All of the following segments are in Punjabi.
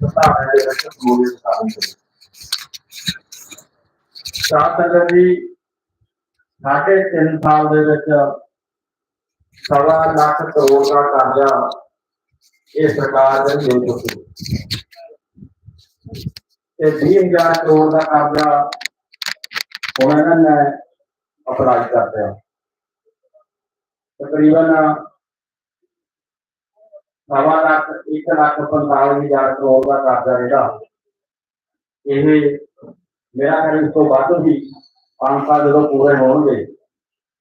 ਸਤਾਰਾਂ ਦੇ ਵਿੱਚ ਮੂਲ ਸਥਾਪਨ ਕਰੀ ਸਾਧ ਸੰਗਤ ਜੀ ਸਾਢੇ ਤਿੰਨ ਸਾਲ ਦੇ ਵਿੱਚ ਸਵਾ ਲੱਖ ਕਰੋੜ ਦਾ ਕਰਜ਼ਾ ਇਹ ਸਰਕਾਰ ਨੇ ਦੇ ਚੁੱਕੀ ਤੇ 20000 ਕਰੋੜ ਦਾ ਕਰਜ਼ਾ ਹੁਣ ਇਹਨਾਂ ਨੇ ਅਪਲਾਈ ਕਰ ਦਿਆ ਤਕਰੀਬਨ ਸਵਾ ਲੱਖ ਇੱਕ ਲੱਖ ਪੰਤਾਲੀ ਹਜ਼ਾਰ ਕਰੋੜ ਦਾ ਕਰਜ਼ਾ ਜਿਹੜਾ, ਇਹ ਮੇਰਾ ਖਿਆਲ ਇਸ ਤੋਂ ਵੱਧ ਵੀ ਪੰਜ ਸਾਲ ਜਦੋਂ ਪੂਰੇ ਹੋਣਗੇ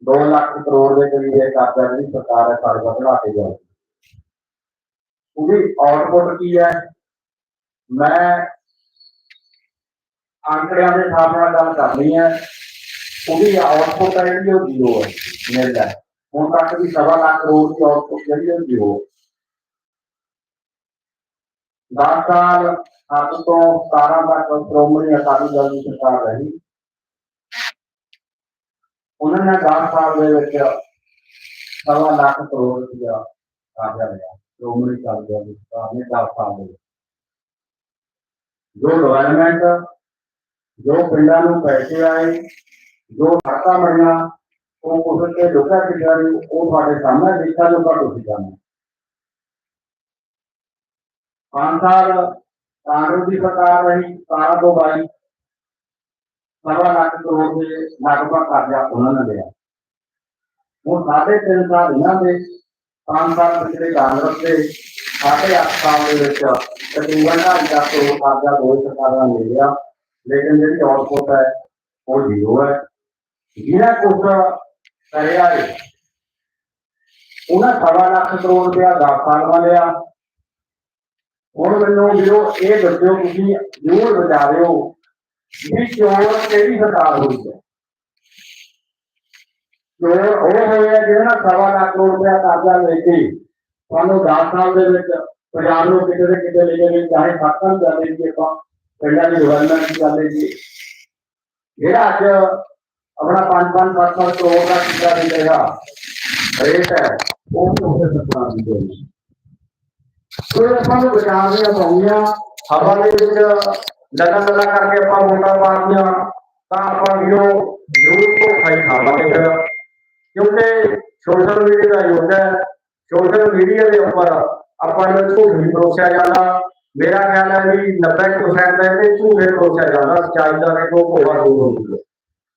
2 ਲੱਖ ਕਰੋੜ ਦੇ ਕਰੀਬ ਇਹ ਕਰਜ਼ਾ ਜਿਹੜੀ ਸਰਕਾਰ ਹੈ ਸਾਡੇ ਦਾ ਕੇ ਜਾਊਗੀ। ਉਹਦੀ ਆਉਟਪੁੱਟ ਕੀ ਹੈ? ਮੈਂ ਅੰਕੜਿਆਂ ਦੇ ਹਿਸਾਬ ਗੱਲ ਕਰਨੀ ਹੈ ਉਹਦੀ ਆਊਟਪੁੱਟ ਜਿਹੜੀ ਉਹ ਜ਼ੀਰੋ ਹੈ ਮਿਲਦਾ ਹੁਣ ਤੱਕ ਵੀ ਸਵਾ ਲੱਖ ਕਰੋੜ ਦੀ ਆਉਟਪੁੱਟ ਜਿਹੜੀ ਉਹ ਜ਼ੀਰੋ ਦਸ ਸਾਲ ਅੱਠ ਤੋਂ 17 ਤੱਕ ਸ਼੍ਰੋਮਣੀ ਅਕਾਲੀ ਦਲ ਦੀ ਸਰਕਾਰ ਰਹੀ। ਉਹਨਾਂ ਨੇ 10 ਸਾਲ ਦੇ ਵਿੱਚ ਸਵਾ ਲੱਖ ਕਰੋੜ ਰੁਪਇਆ ਕਾਰਜਾ ਲਿਆ ਸ਼੍ਰੋਮਣੀ ਅਕਾਲੀ ਦਲ ਦੀ ਸਰਕਾਰ ਨੇ 10 ਸਾਲ ਦੇ ਜੋ ਡਿਵੈਲਪਮੈਂਟ ਜੋ ਪਿੰਡਾਂ ਨੂੰ ਪੈਸੇ ਆਏ, ਜੋ ਸੜਕਾਂ ਬਣੀਆਂ, ਉਹ ਕੁਝ ਕੇ ਲੋਕਾਂ ਦੀ ਜਾਰੀ ਉਹ ਤੁਹਾਡੇ ਸਾਹਮਣੇ ਦੇਖਾ ਜੋ ਘੱਟ ਤੁਸੀਂ ਜਾਣਦੇ। ਪੰਜ ਸਾਲ ਕਾਂਗਰਸ ਦੀ ਸਰਕਾਰ ਰਹੀ 17 ਤੋਂ 22 ਸਵਾ ਲੱਖ ਕਰੋੜ ਦੇ ਲਗਭਗ ਕਰਜ਼ਾ ਉਹਨਾਂ ਨੇ ਲਿਆ। ਹੁਣ ਸਾਢੇ ਤਿੰਨ ਸਾਲ ਇਹਨਾਂ ਦੇ ਪੰਜ ਸਾਲ ਪਿਛਲੇ ਕਾਂਗਰਸ ਦੇ ਸਾਢੇ ਅੱਠ ਸਾਲ ਦੇ ਵਿੱਚ ਤਕਰੀਬਨ ਢਾਈ ਲੱਖ ਕਰੋੜ ਕਰਜ਼ਾ ਦੋ ਸਰਕਾਰਾਂ ਨੇ ਲਿਆ। ਲੇਕਿਨ ਜਿਹੜੀ ਆਉਟਪੁੱਟ ਹੈ, ਉਹ ਜ਼ੀਰੋ ਹੈ। ਜਿਹੜਾ ਕੁਝ ਕਰਿਆ ਹੈ ਉਹਨਾਂ ਸਵਾ ਲੱਖ ਕਰੋੜ ਰੁਪਇਆ 10 ਸਾਲ ਵਾ ਲਿਆ ਹੁਣ ਮੈਨੂੰ ਵੀਰੋ ਇਹ ਦੱਸਿਓ ਤੁਸੀਂ ਜ਼ਰੂਰ ਬਤਾ ਵੀ ਚੋਰ ਕਿਹੜੀ ਸਰਕਾਰ ਹੋਈ ਹੈ। ਚੋਰ ਉਹ ਹੋਇਆ ਜਿਹੜਾ ਸਵਾ ਲੱਖ ਕਰੋੜ ਕਰਜ਼ਾ ਲੈ ਕੇ ਤੁਹਾਨੂੰ 10 ਸਾਲ ਦੇ ਵਿੱਚ ਪੰਜਾਬ ਨੂੰ ਕਿਤੇ ਦੇ ਕਿਤੇ ਲੈ ਜਾਵੇ ਚਾਹੇ ਖਾਤਾਂ ਨੂੰ ਜਾਂਦੇ ਜੀ ਆਪਾਂ ਪਿੰਡਾਂ ਦੀ ਡਿਵੈਲਪਮੈਂਟ ਦੀ ਗੱਲ ਜੀ ਜਿਹੜਾ ਅੱਜ ਆਪਣਾ 5-5 7 ਕਰੋੜ ਦਾ ਕਿੱਤਾ ਦੇ ਰਿਹਾ ਰੇਟ ਹੈ, ਉਹ ਕਿਸੇ ਸਰਕਾਰ ਦੀ ਦੇਣੀ। ਕੋਈ ਆਪਾਂ ਨੂੰ ਬਚਾਉਣ ਦੀਆਂ ਪਾਉਂਦੀਆਂ ਹਵਾ ਦੇ ਵਿੱਚ ਲਗਾ ਲਗਾ ਕਰਕੇ ਆਪਾਂ ਵੋਟਾਂ ਪਾਉਂਦੀਆਂ ਤਾਂ ਆਪਾਂ ਵੀਰੋ ਜ਼ਰੂਰ ਧੋਖਾ ਹੀ ਖਾਵਾਂਗੇ ਫਿਰ ਕਿਉਂਕਿ ਸੋਸ਼ਲ ਮੀਡੀਆ ਦਾ ਯੁੱਗ ਹੈ ਸੋਸ਼ਲ ਮੀਡੀਆ ਦੇ ਉੱਪਰ ਆਪਾਂ ਨੂੰ ਝੂਠ ਵੀ ਪਰੋਸਿਆ ਜਾਂਦਾ ਮੇਰਾ ਖਿਆਲ ਹੈ ਵੀ 90% ਦਾ ਇਹ ਝੂਠੇ ਪਰੋਸਿਆ ਜਾਂਦਾ ਸੱਚਾਈ ਦਾ ਦੇਖੋ ਭੋਗਾ ਦੂਰ ਹੁੰਦੀ ਹੈ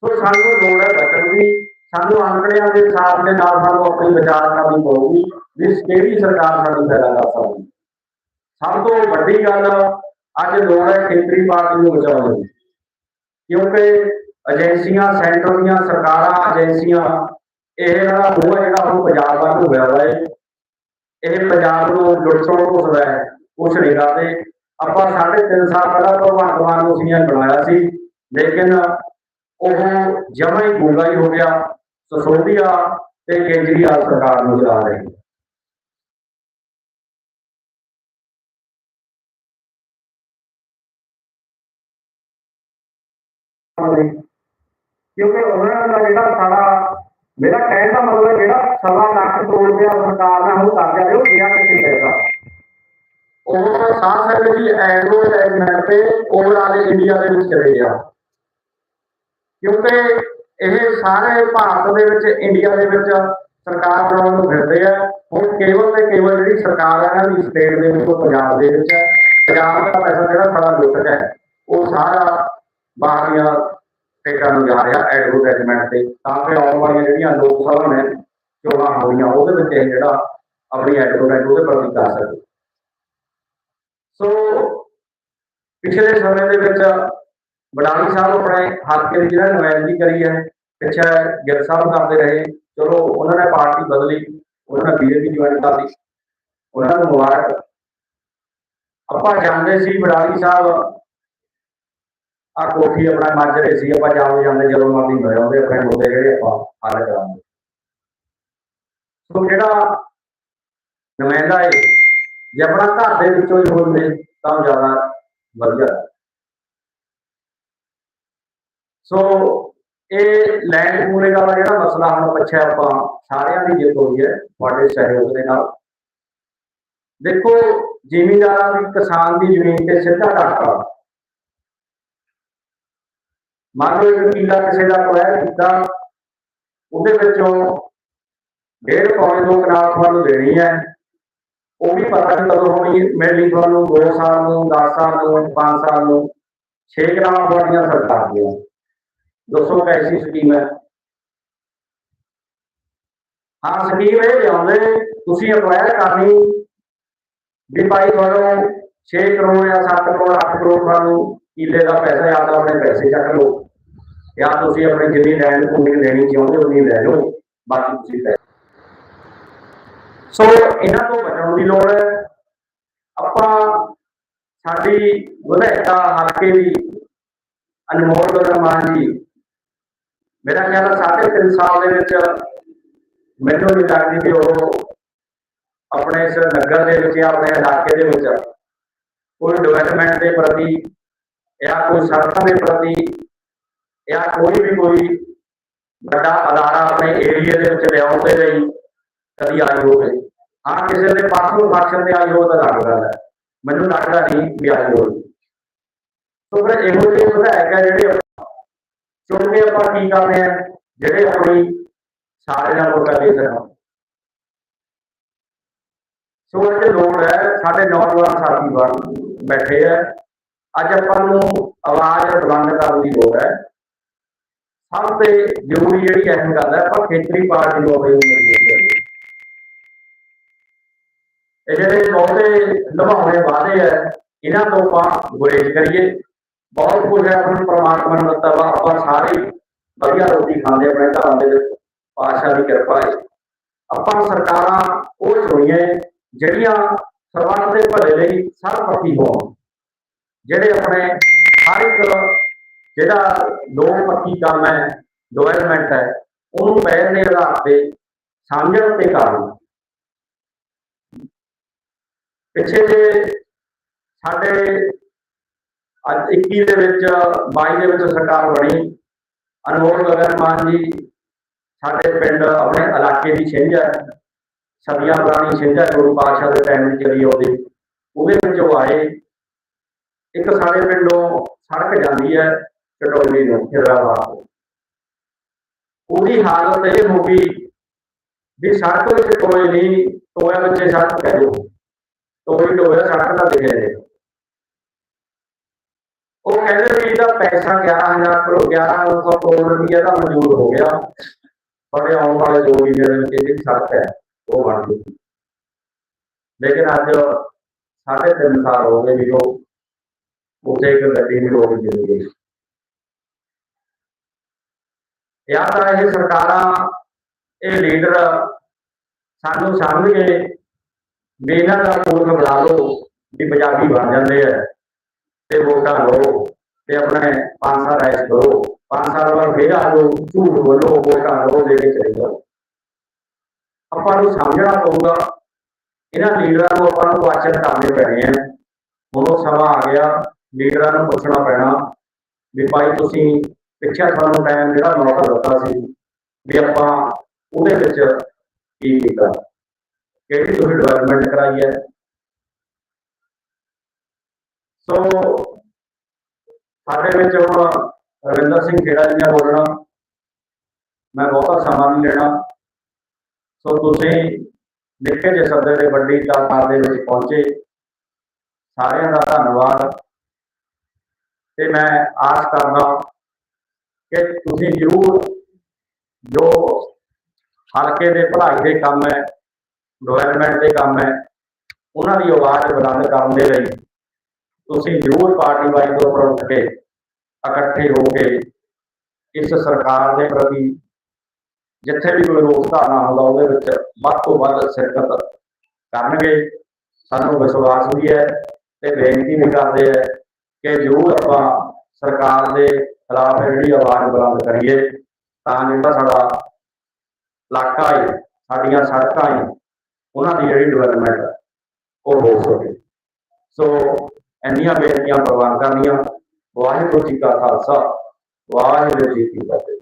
ਸੋ ਸਾਨੂੰ ਲੋੜ ਹੈ ਬਚਣ ਦੀ ਸਾਨੂੰ ਅੰਕੜਿਆਂ ਦੇ ਹਿਸਾਬ ਦੇ ਨਾਲ ਸਾਨੂੰ ਆਪਣੀ ਵਿਚਾਰ ਕਰਨੀ ਪਊਗੀ ਵੀ ਕਿਹੜੀ ਸਰਕਾਰ ਸਾਡੀ ਫਾਇਦਾ ਕਰ ਸਕਦੀ ਸਭ ਤੋਂ ਵੱਡੀ ਗੱਲ ਅੱਜ ਲੋੜ ਹੈ ਖੇਤਰੀ ਪਾਰਟੀ ਨੂੰ ਬਚਾਉਣ ਦੀ। ਕਿਉਂਕਿ ਏਜੰਸੀਆਂ, ਸੈਂਟਰ ਦੀਆਂ ਸਰਕਾਰਾਂ, ਏਜੰਸੀਆਂ, ਇਹ ਜਿਹੜਾ ਮੂੰਹ ਜਿਹੜਾ ਉਹ ਪੰਜਾਬ ਵੱਲ ਹੋਇਆ ਹੋਇਆ ਹੈ। ਇਹ ਪੰਜਾਬ ਨੂੰ ਲੁੱਟਣ ਘੁਸਦਾ ਹੈ, ਕੁਛ ਨਹੀਂ ਕਰਦੇ। ਆਪਾਂ ਸਾਢੇ ਤਿੰਨ ਸਾਲ ਪਹਿਲਾਂ ਭਗਵੰਤ ਮਾਨ ਨੂੰ ਸੀਐਮ ਬਣਾਇਆ ਸੀ, ਲੇਕਿਨ ਉਹ ਜਮਾ ਹੀ ਗੂੰਗਾ ਹੀ ਹੋ ਗਿਆ। ਸਸੋਦੀਆ ਤੇ ਕੇਜਰੀਵਾਲ ਸਰਕਾਰ ਨੂੰ ਚਲਾ ਰਹੀ ਹੈ ਕਿਉਂਕਿ ਉਹਨਾਂ ਦਾ ਜਿਹੜਾ ਸਾਡਾ, ਮੇਰਾ ਕਹਿਣ ਦਾ ਮਤਲਬ ਜਿਹੜਾ ਸਵਾ ਲੱਖ ਕਰੋੜ ਰੁਪਇਆ ਸਰਕਾਰ ਨੇ ਹੁਣ ਕਰਜ਼ਾ ਲਿਓ ਗਿਆ ਕਿੱਥੇ ਪਏਗਾ ਉਹ ਸਾਹ ਜੀ ਐਗਰੋ ਐਗਮੈਂਟ ਤੇ ਓਵਰਆਲ ਇੰਡੀਆ ਦੇ ਵਿੱਚ ਚਲੇ ਗਿਆ। ਕਿਉਂਕਿ ਇਹ ਸਾਰੇ ਭਾਰਤ ਦੇ ਵਿੱਚ, ਇੰਡੀਆ ਦੇ ਵਿੱਚ ਸਰਕਾਰ ਬਣਾਉਣ ਨੂੰ ਫਿਰਦੇ ਆ। ਹੁਣ ਕੇਵਲ ਤੇ ਕੇਵਲ ਜਿਹੜੀ ਸਰਕਾਰ ਹੈ ਇਹਨਾਂ ਦੀ ਸਟੇਟ ਦੇ ਵਿੱਚ ਉਹ ਪੰਜਾਬ ਦੇ ਵਿੱਚ ਹੈ। ਪੰਜਾਬ ਦਾ ਪੈਸਾ ਜਿਹੜਾ ਸਾਡਾ ਲੁੱਟ ਹੈ, ਉਹ ਸਾਰਾ ਬਾਹਰੀਆਂ ਸਟੇਟਾਂ ਨੂੰ ਜਾ ਰਿਹਾ ਐਡਵਰਟਾਈਜ਼ਮੈਂਟ ਤੇ। ਤਾਂ ਕਿ ਆਉਣ ਵਾਲੀਆਂ ਜਿਹੜੀਆਂ ਲੋਕ ਸਭਾ ਨੇ, ਚੋਣਾਂ ਹੋਈਆਂ ਉਹਦੇ ਵਿੱਚ ਇਹ ਜਿਹੜਾ ਆਪਣੀ ਐਡਵਰਟਾਈਜ਼ ਉਹਦੇ ਪ੍ਰਤੀ ਕਰ ਸਕੇ ਸੋ ਪਿਛਲੇ ਸਮੇਂ ਦੇ ਵਿੱਚ ਬਡਾਲੀ ਸਾਹਿਬ ਆਪਣੇ ਹਲਕੇ ਦੀ ਜਿਹੜਾ ਨੁਮਾਇੰਦਗੀ ਕਰੀ ਹੈ, ਪਿੱਛੇ ਗਿੱਲ ਸਾਹਿਬ ਕਰਦੇ ਰਹੇ। ਚਲੋ, ਉਹਨਾਂ ਨੇ ਪਾਰਟੀ ਬਦਲੀ, ਉਹਨਾਂ ਨੇ ਬੀਜੇਪੀ ਜੁਆਇਨ ਕਰ ਲਈ ਉਹਨਾਂ ਨੂੰ ਮੁਬਾਰਕ। ਆਪਾਂ ਜਾਣਦੇ ਸੀ ਬਡਾਲੀ ਸਾਹਿਬ ਆ ਕੋਠੀ ਆਪਣਾ ਮੱਝ ਰਹੀ ਸੀ, ਆਪਾਂ ਜਾਂਦੇ ਜਾਂਦੇ ਜਦੋਂ ਮਰਦੀ ਮਿਲ ਆਉਂਦੇ, ਆਪਣੇ ਮੁੱਦੇ ਜਿਹੜੇ ਆਪਾਂ ਹੱਲ ਕਰਾਂਗੇ। ਸੋ ਜਿਹੜਾ ਨੁਮਾਇੰਦਾ ਹੈ ਜੇ ਆਪਣਾ ਘਰ ਦੇ ਵਿੱਚੋਂ ਹੀ ਹੋਵੇ, ਤਾਂ ਜ਼ਿਆਦਾ ਵਧੀਆ। ਸੋ ਇਹ ਲੈਂਡ ਪੂਰੇ ਵਾਲਾ ਜਿਹੜਾ ਮਸਲਾ ਹੁਣ ਪਿੱਛੇ ਆਪਾਂ ਸਾਰਿਆਂ ਦੀ ਜਿੱਤ ਹੋਈ ਹੈ, ਤੁਹਾਡੇ ਸਹਿਯੋਗ ਦੇ ਨਾਲ। ਦੇਖੋ, ਜ਼ਿਮੀਂਦਾਰਾਂ ਦੀ ਕਿਸਾਨ ਦੀ ਜ਼ਮੀਨ ਤੇ ਸਿੱਧਾ ਟਾਕਾ ਮੰਨ ਲਓ ਇੱਕ ਕਿੱਲਾ ਕਿਸੇ ਦਾ ਕੁਐਰ ਕੀਤਾ, ਉਹਦੇ ਵਿੱਚੋਂ ਡੇਢ ਪੌਣੇ ਦੋ ਕਨਾਲ ਤੁਹਾਨੂੰ ਦੇਣੀ ਹੈ। ਉਹ ਵੀ ਪਤਾ ਨਹੀਂ ਕਦੋਂ ਹੋਣੀ ਮਿਲਣੀ ਤੁਹਾਨੂੰ 2 ਸਾਲ ਨੂੰ 10 ਸਾਲ ਨੂੰ 5 ਸਾਲ ਨੂੰ 6 ਕਨਾਲ ਤੁਹਾਡੀਆਂ ਸਰਕਾਰ ਦੀਆਂ। ਦੱਸੋ ਕੈਸੀ ਸਕੀਮ ਹੈ? ਹਾਂ ਸਕੀਮ ਇਹ ਲਿਆਉਂਦੇ, ਤੁਸੀਂ ਅਕਵਾਇਰ ਕਰਨੀ, ਵੀ ਭਾਈ ਤੁਹਾਨੂੰ 6 ਕਰੋੜ ਜਾਂ 7 ਕਰੋੜ 8 ਕਰੋੜ ਤੁਹਾਨੂੰ ਕਿੱਲੇ ਦਾ ਪੈਸਾ ਜਾਂ ਤਾਂ ਆਪਣੇ ਪੈਸੇ ਚੱਕ ਲਓ। ਜਾਂ ਤੁਸੀਂ ਆਪਣੇ ਜਿੰਨੀ ਲੈਣ ਉਨੀ ਲੈਣੀ ਚਾਹੁੰਦੇ ਹੋ, ਉਨੀ ਲੈ ਲਓ, ਬਾਕੀ ਤੁਸੀਂ ਲੈ ਸੋ ਇਹਨਾਂ ਤੋਂ ਬਚਣ ਦੀ ਲੋੜ ਹੈ। ਆਪਾਂ ਸਾਡੀ ਵਿਧਾਇਕਾ ਹਲਕੇ ਦੀ ਅਨਮੋਲ ਗਗਨ ਜੀ, ਮੇਰਾ ਖਿਆਲ ਹੈ ਸਾਢੇ ਤਿੰਨ ਸਾਲ ਦੇ ਵਿੱਚ ਮੈਨੂੰ ਨਹੀਂ ਲੱਗਦੀ ਕਿ ਉਹ ਆਪਣੇ ਇਸ ਨਗਰ ਦੇ ਵਿੱਚ ਜਾਂ ਆਪਣੇ ਇਲਾਕੇ ਦੇ ਵਿੱਚ ਕੋਈ ਡਿਵੈਲਪਮੈਂਟ ਦੇ ਪ੍ਰਤੀ ਜਾਂ ਕੋਈ ਸੜਕਾਂ ਦੇ ਪ੍ਰਤੀ ਜਾਂ ਕੋਈ ਵੀ ਕੋਈ ਵੱਡਾ ਅਦਾਰਾ ਆਪਣੇ ਏਰੀਆ ਦੇ ਵਿੱਚ ਲਿਆਉਣ ਦੇ ਲਈ ਕਦੀ ਆਈ ਹੋਵੇ। ਹਾਂ, ਕਿਸੇ ਦੇ ਪਾਸੋਂ ਫੰਕਸ਼ਨ ਤੇ ਆਈ ਹੋ ਲੱਗਦਾ ਹੈ। ਮੈਨੂੰ ਲੱਗਦਾ ਨਹੀਂ ਵੀ ਆਈ ਹੋਵੇ ਸੋ ਫਿਰ ਇਹੋ ਜਿਹੇ ਵਿਧਾਇਕ ਹੈ ਜਿਹੜੇ ਚੁਣ ਕੇ ਆਪਾਂ ਕੀ ਕਰਦੇ ਆ ਜਿਹੜੇ ਆਪਣੀ ਸਾਰੇ ਨਾਲ ਵੋਟਾਂ ਦੇ ਸਕਣ ਸੋ ਇਹ ਲੋੜ ਹੈ, ਸਾਡੇ ਨੌਜਵਾਨ ਸਾਥੀ ਬਣ ਬੈਠੇ ਹੈ ਅੱਜ ਆਪਾਂ ਨੂੰ ਆਵਾਜ਼ ਬੁਲੰਦ ਕਰਨ ਦੀ ਲੋੜ ਹੈ। ਸਭ ਤੋਂ ਜ਼ਰੂਰੀ ਜਿਹੜੀ ਅਹਿਮ ਗੱਲ ਹੈ, ਆਪਾਂ ਖੇਤਰੀ ਪਾਰਟੀ ਨੂੰ ਆਪਣੀ ਮਜ਼ਬੂਤ ਇਹ ਜਿਹੜੇ ਬਹੁਤੇ ਨਿਭਾਉਣੇ ਵਾਅਦੇ ਹੈ, ਇਹਨਾਂ ਤੋਂ ਆਪਾਂ ਗੁਰੇਜ਼ ਕਰੀਏ। ਬਹੁਤ ਕੁਝ ਹੈ ਆਪਣੀ ਪ੍ਰਮਾਤਮਾ ਨੇ ਦਿੱਤਾ ਵਾ, ਆਪਾਂ ਸਾਰੇ ਵਧੀਆ ਰੋਟੀ ਖਾਂਦੇ ਆਪਣੇ ਘਰਾਂ ਦੇ ਵਿੱਚ। ਪਾਸ਼ਾ ਦੀ ਕਿਰਪਾ ਹੈ। ਆਪਾਂ ਸਰਕਾਰਾਂ ਉਹ ਚੁਣੀਏ ਜਿਹੜੀਆਂ ਸਰਬੱਤ ਦੇ ਭਲੇ ਲਈ ਸਰਬਪੱਖੀ ਹੋਣ। ਜਿਹੜੇ ਆਪਣੇ ਹਰ ਇੱਕ ਜਿਹੜਾ ਲੋਕ ਪੱਕੀ ਕੰਮ ਹੈ ਡਿਵੈਲਪਮੈਂਟ ਹੈ, ਉਹਨੂੰ ਪਹਿਲ ਦੇ ਆਧਾਰ ਤੇ ਸਮਝਣ ਤੇ ਕਰਨ ਪਿੱਛੇ ਜੇ ਸਾਡੇ ਅੱਜ 21 ਦੇ ਵਿੱਚ 22 ਦੇ ਵਿੱਚ ਸਰਕਾਰ ਬਣੀ, ਅਨਮੋਲ ਗਗਨ ਮਾਨ ਜੀ, ਸਾਡੇ ਪਿੰਡ ਆਪਣੇ ਇਲਾਕੇ ਦੀ ਛਿੰਝ ਹੈ ਸਦੀਆਂ ਪੁਰਾਣੀ ਛਿੰਝ ਹੈ, ਗੁਰੂ ਪਾਤਸ਼ਾਹ ਦੇ ਟਾਈਮ ਵਿੱਚ ਚੱਲੀ ਉਹਦੇ ਉਹਦੇ ਵਿੱਚ ਉਹ ਆਏ। ਇੱਕ ਸਾਡੇ ਪਿੰਡੋਂ ਸੜਕ ਜਾਂਦੀ ਹੈ ਕਟੋਲੀ ਨੂੰ ਖਿਦਰਾਬਾਦ ਉਹਦੀ ਹਾਲਤ ਇਹ ਹੋ ਗਈ ਵੀ ਸੜਕ ਵਿੱਚ ਟੋਏ ਨਹੀਂ, ਟੋਏ ਵਿੱਚ ਸੜਕ ਕਹਿ ਦਿਓ ਟੋਏ ਟੋਏ ਸੜਕ ਤਾਂ ਦਿਖੇ ਨੇ ਉਹ ਕਹਿੰਦੇ ਵੀ ਇਹਦਾ ਪੈਸਾ 11000 ਕਰੋੜ 1100 ਕਰੋੜ ਰੁਪਏ ਦਾ ਮਨਜ਼ੂਰ ਹੋ ਗਿਆ। ਬੜੇ ਆਉਣ ਵਾਲੇ ਦੋ ਮਹੀਨੇ ਦੇ ਵਿੱਚ ਜਿਹੜੀ ਸੜਕ ਹੈ, ਉਹ ਬਣ ਗਈ। ਲੇਕਿਨ ਅੱਜ ਸਾਢੇ ਤਿੰਨ ਸਾਲ ਹੋ ਗਏ ਵੀ ਉਹ ਉੱਥੇ ਇੱਕ ਗੱਡੀ ਨਹੀਂ ਰੋਕ ਦਿੱਤੀ। ਗਈ ਜਾਂ ਤਾਂ ਇਹ ਸਰਕਾਰਾਂ, ਇਹ ਲੀਡਰ ਸਾਨੂੰ ਸਮਝਗੇ ਵੀ ਇਹਨਾਂ ਦਾ ਮੂਰਖ ਬਣਾ ਲਓ, ਵੀ ਪੰਜਾਬੀ ਬਣ ਜਾਂਦੇ ਆ ਤੇ ਵੋਟਾਂ ਲਓ ਤੇ ਆਪਣੇ ਪੰਜ ਸਾਲ ਐਸ਼ ਕਰੋ, ਪੰਜ ਸਾਲ ਬਾਅਦ ਫੇਰ ਆ ਜਾਓ, ਝੂਠ ਬੋਲੋ, ਵੋਟਾਂ ਲਓ ਦੇ ਕੇ ਚਲੇ ਜਾਓ। ਆਪਾਂ ਨੂੰ ਸਮਝਣਾ ਪਊਗਾ, ਇਹਨਾਂ ਲੀਡਰਾਂ ਨੂੰ ਆਪਾਂ ਨੂੰ ਵਾਚਨ ਕਰਨੇ ਪੈਣੇ ਆ। ਹੁਣ ਉਹ ਸਮਾਂ ਆ ਗਿਆ ਲੀਡਰਾਂ ਨੂੰ ਪੁੱਛਣਾ ਪੈਣਾ ਵੀ ਭਾਈ ਤੁਸੀਂ ਪਿੱਛੇ ਤੁਹਾਨੂੰ ਟਾਈਮ ਜਿਹੜਾ ਮੌਕਾ ਦਿੱਤਾ ਸੀ ਵੀ ਆਪਾਂ ਉਹਦੇ ਵਿੱਚ ਕੀ ਕੀਤਾ? ਕਿਹੜੀ ਤੁਸੀਂ ਡਿਵੈਲਪਮੈਂਟ ਕਰਾਈ ਹੈ? ਸੋ ਸਾਡੇ ਵਿੱਚ ਹੁਣ ਰਵਿੰਦਰ ਸਿੰਘ ਖੇੜਾ ਜੀ ਨੇ ਬੋਲਣਾ, ਮੈਂ ਬਹੁਤਾ ਸਮਾਂ ਨਹੀਂ ਲੈਣਾ। ਸੋ ਤੁਸੀਂ ਨਿੱਕੇ ਜਿਹੇ ਸੱਦੇ ਦੇ ਵੱਡੀ ਤਾਦਾਦ ਦੇ ਵਿੱਚ ਪਹੁੰਚੇ। ਸਾਰਿਆਂ ਦਾ ਧੰਨਵਾਦ। ਤੇ ਮੈਂ ਆਸ ਕਰਦਾ ਕਿ ਤੁਸੀਂ ਜ਼ਰੂਰ ਜੋ ਹਲਕੇ ਦੇ ਭਲਾਈ ਦੇ ਕੰਮ ਹੈ ਡਿਵੈਲਪਮੈਂਟ ਦੇ ਕੰਮ ਹੈ, ਉਹਨਾਂ ਦੀ ਆਵਾਜ਼ ਬੁਲੰਦ ਕਰਨ ਦੇ ਲਈ ਤੁਸੀਂ ਜ਼ਰੂਰ ਪਾਰਟੀ ਵਾਈ ਤੋਂ ਉੱਪਰ ਉੱਠ ਕੇ ਇਕੱਠੇ ਹੋ ਕੇ ਇਸ ਸਰਕਾਰ ਦੇ ਪ੍ਰਤੀ ਜਿੱਥੇ ਵੀ ਕੋਈ ਰੋਕ ਧਾਰਨਾ ਹੁੰਦਾ, ਉਹਦੇ ਵਿੱਚ ਵੱਧ ਤੋਂ ਵੱਧ ਸ਼ਿਰਕਤ ਕਰਨਗੇ। ਸਾਨੂੰ ਵਿਸ਼ਵਾਸ ਵੀ ਹੈ ਤੇ ਬੇਨਤੀ ਵੀ ਕਰਦੇ ਹੈ ਕਿ ਜ਼ਰੂਰ ਆਪਾਂ ਸਰਕਾਰ ਦੇ ਖਿਲਾਫ ਜਿਹੜੀ ਆਵਾਜ਼ ਬੁਲੰਦ ਕਰੀਏ, ਤਾਂ ਜਿਹੜਾ ਸਾਡਾ ਇਲਾਕਾ ਹੈ, ਸਾਡੀਆਂ ਸੜਕਾਂ ਹੈ, ਉਹਨਾਂ ਦੀ ਜਿਹੜੀ ਡਿਵੈਲਪਮੈਂਟ ਉਹ ਹੋ ਸਕੇ। ਸੋ ਇੰਨੀਆਂ ਬੇਨਤੀਆਂ ਪ੍ਰਵਾਨ ਕਰਨੀਆਂ। ਵਾਹਿਗੁਰੂ ਜੀ ਕਾ ਖਾਲਸਾ, ਵਾਹਿਗੁਰੂ ਜੀ ਕੀ ਫਤਿਹ।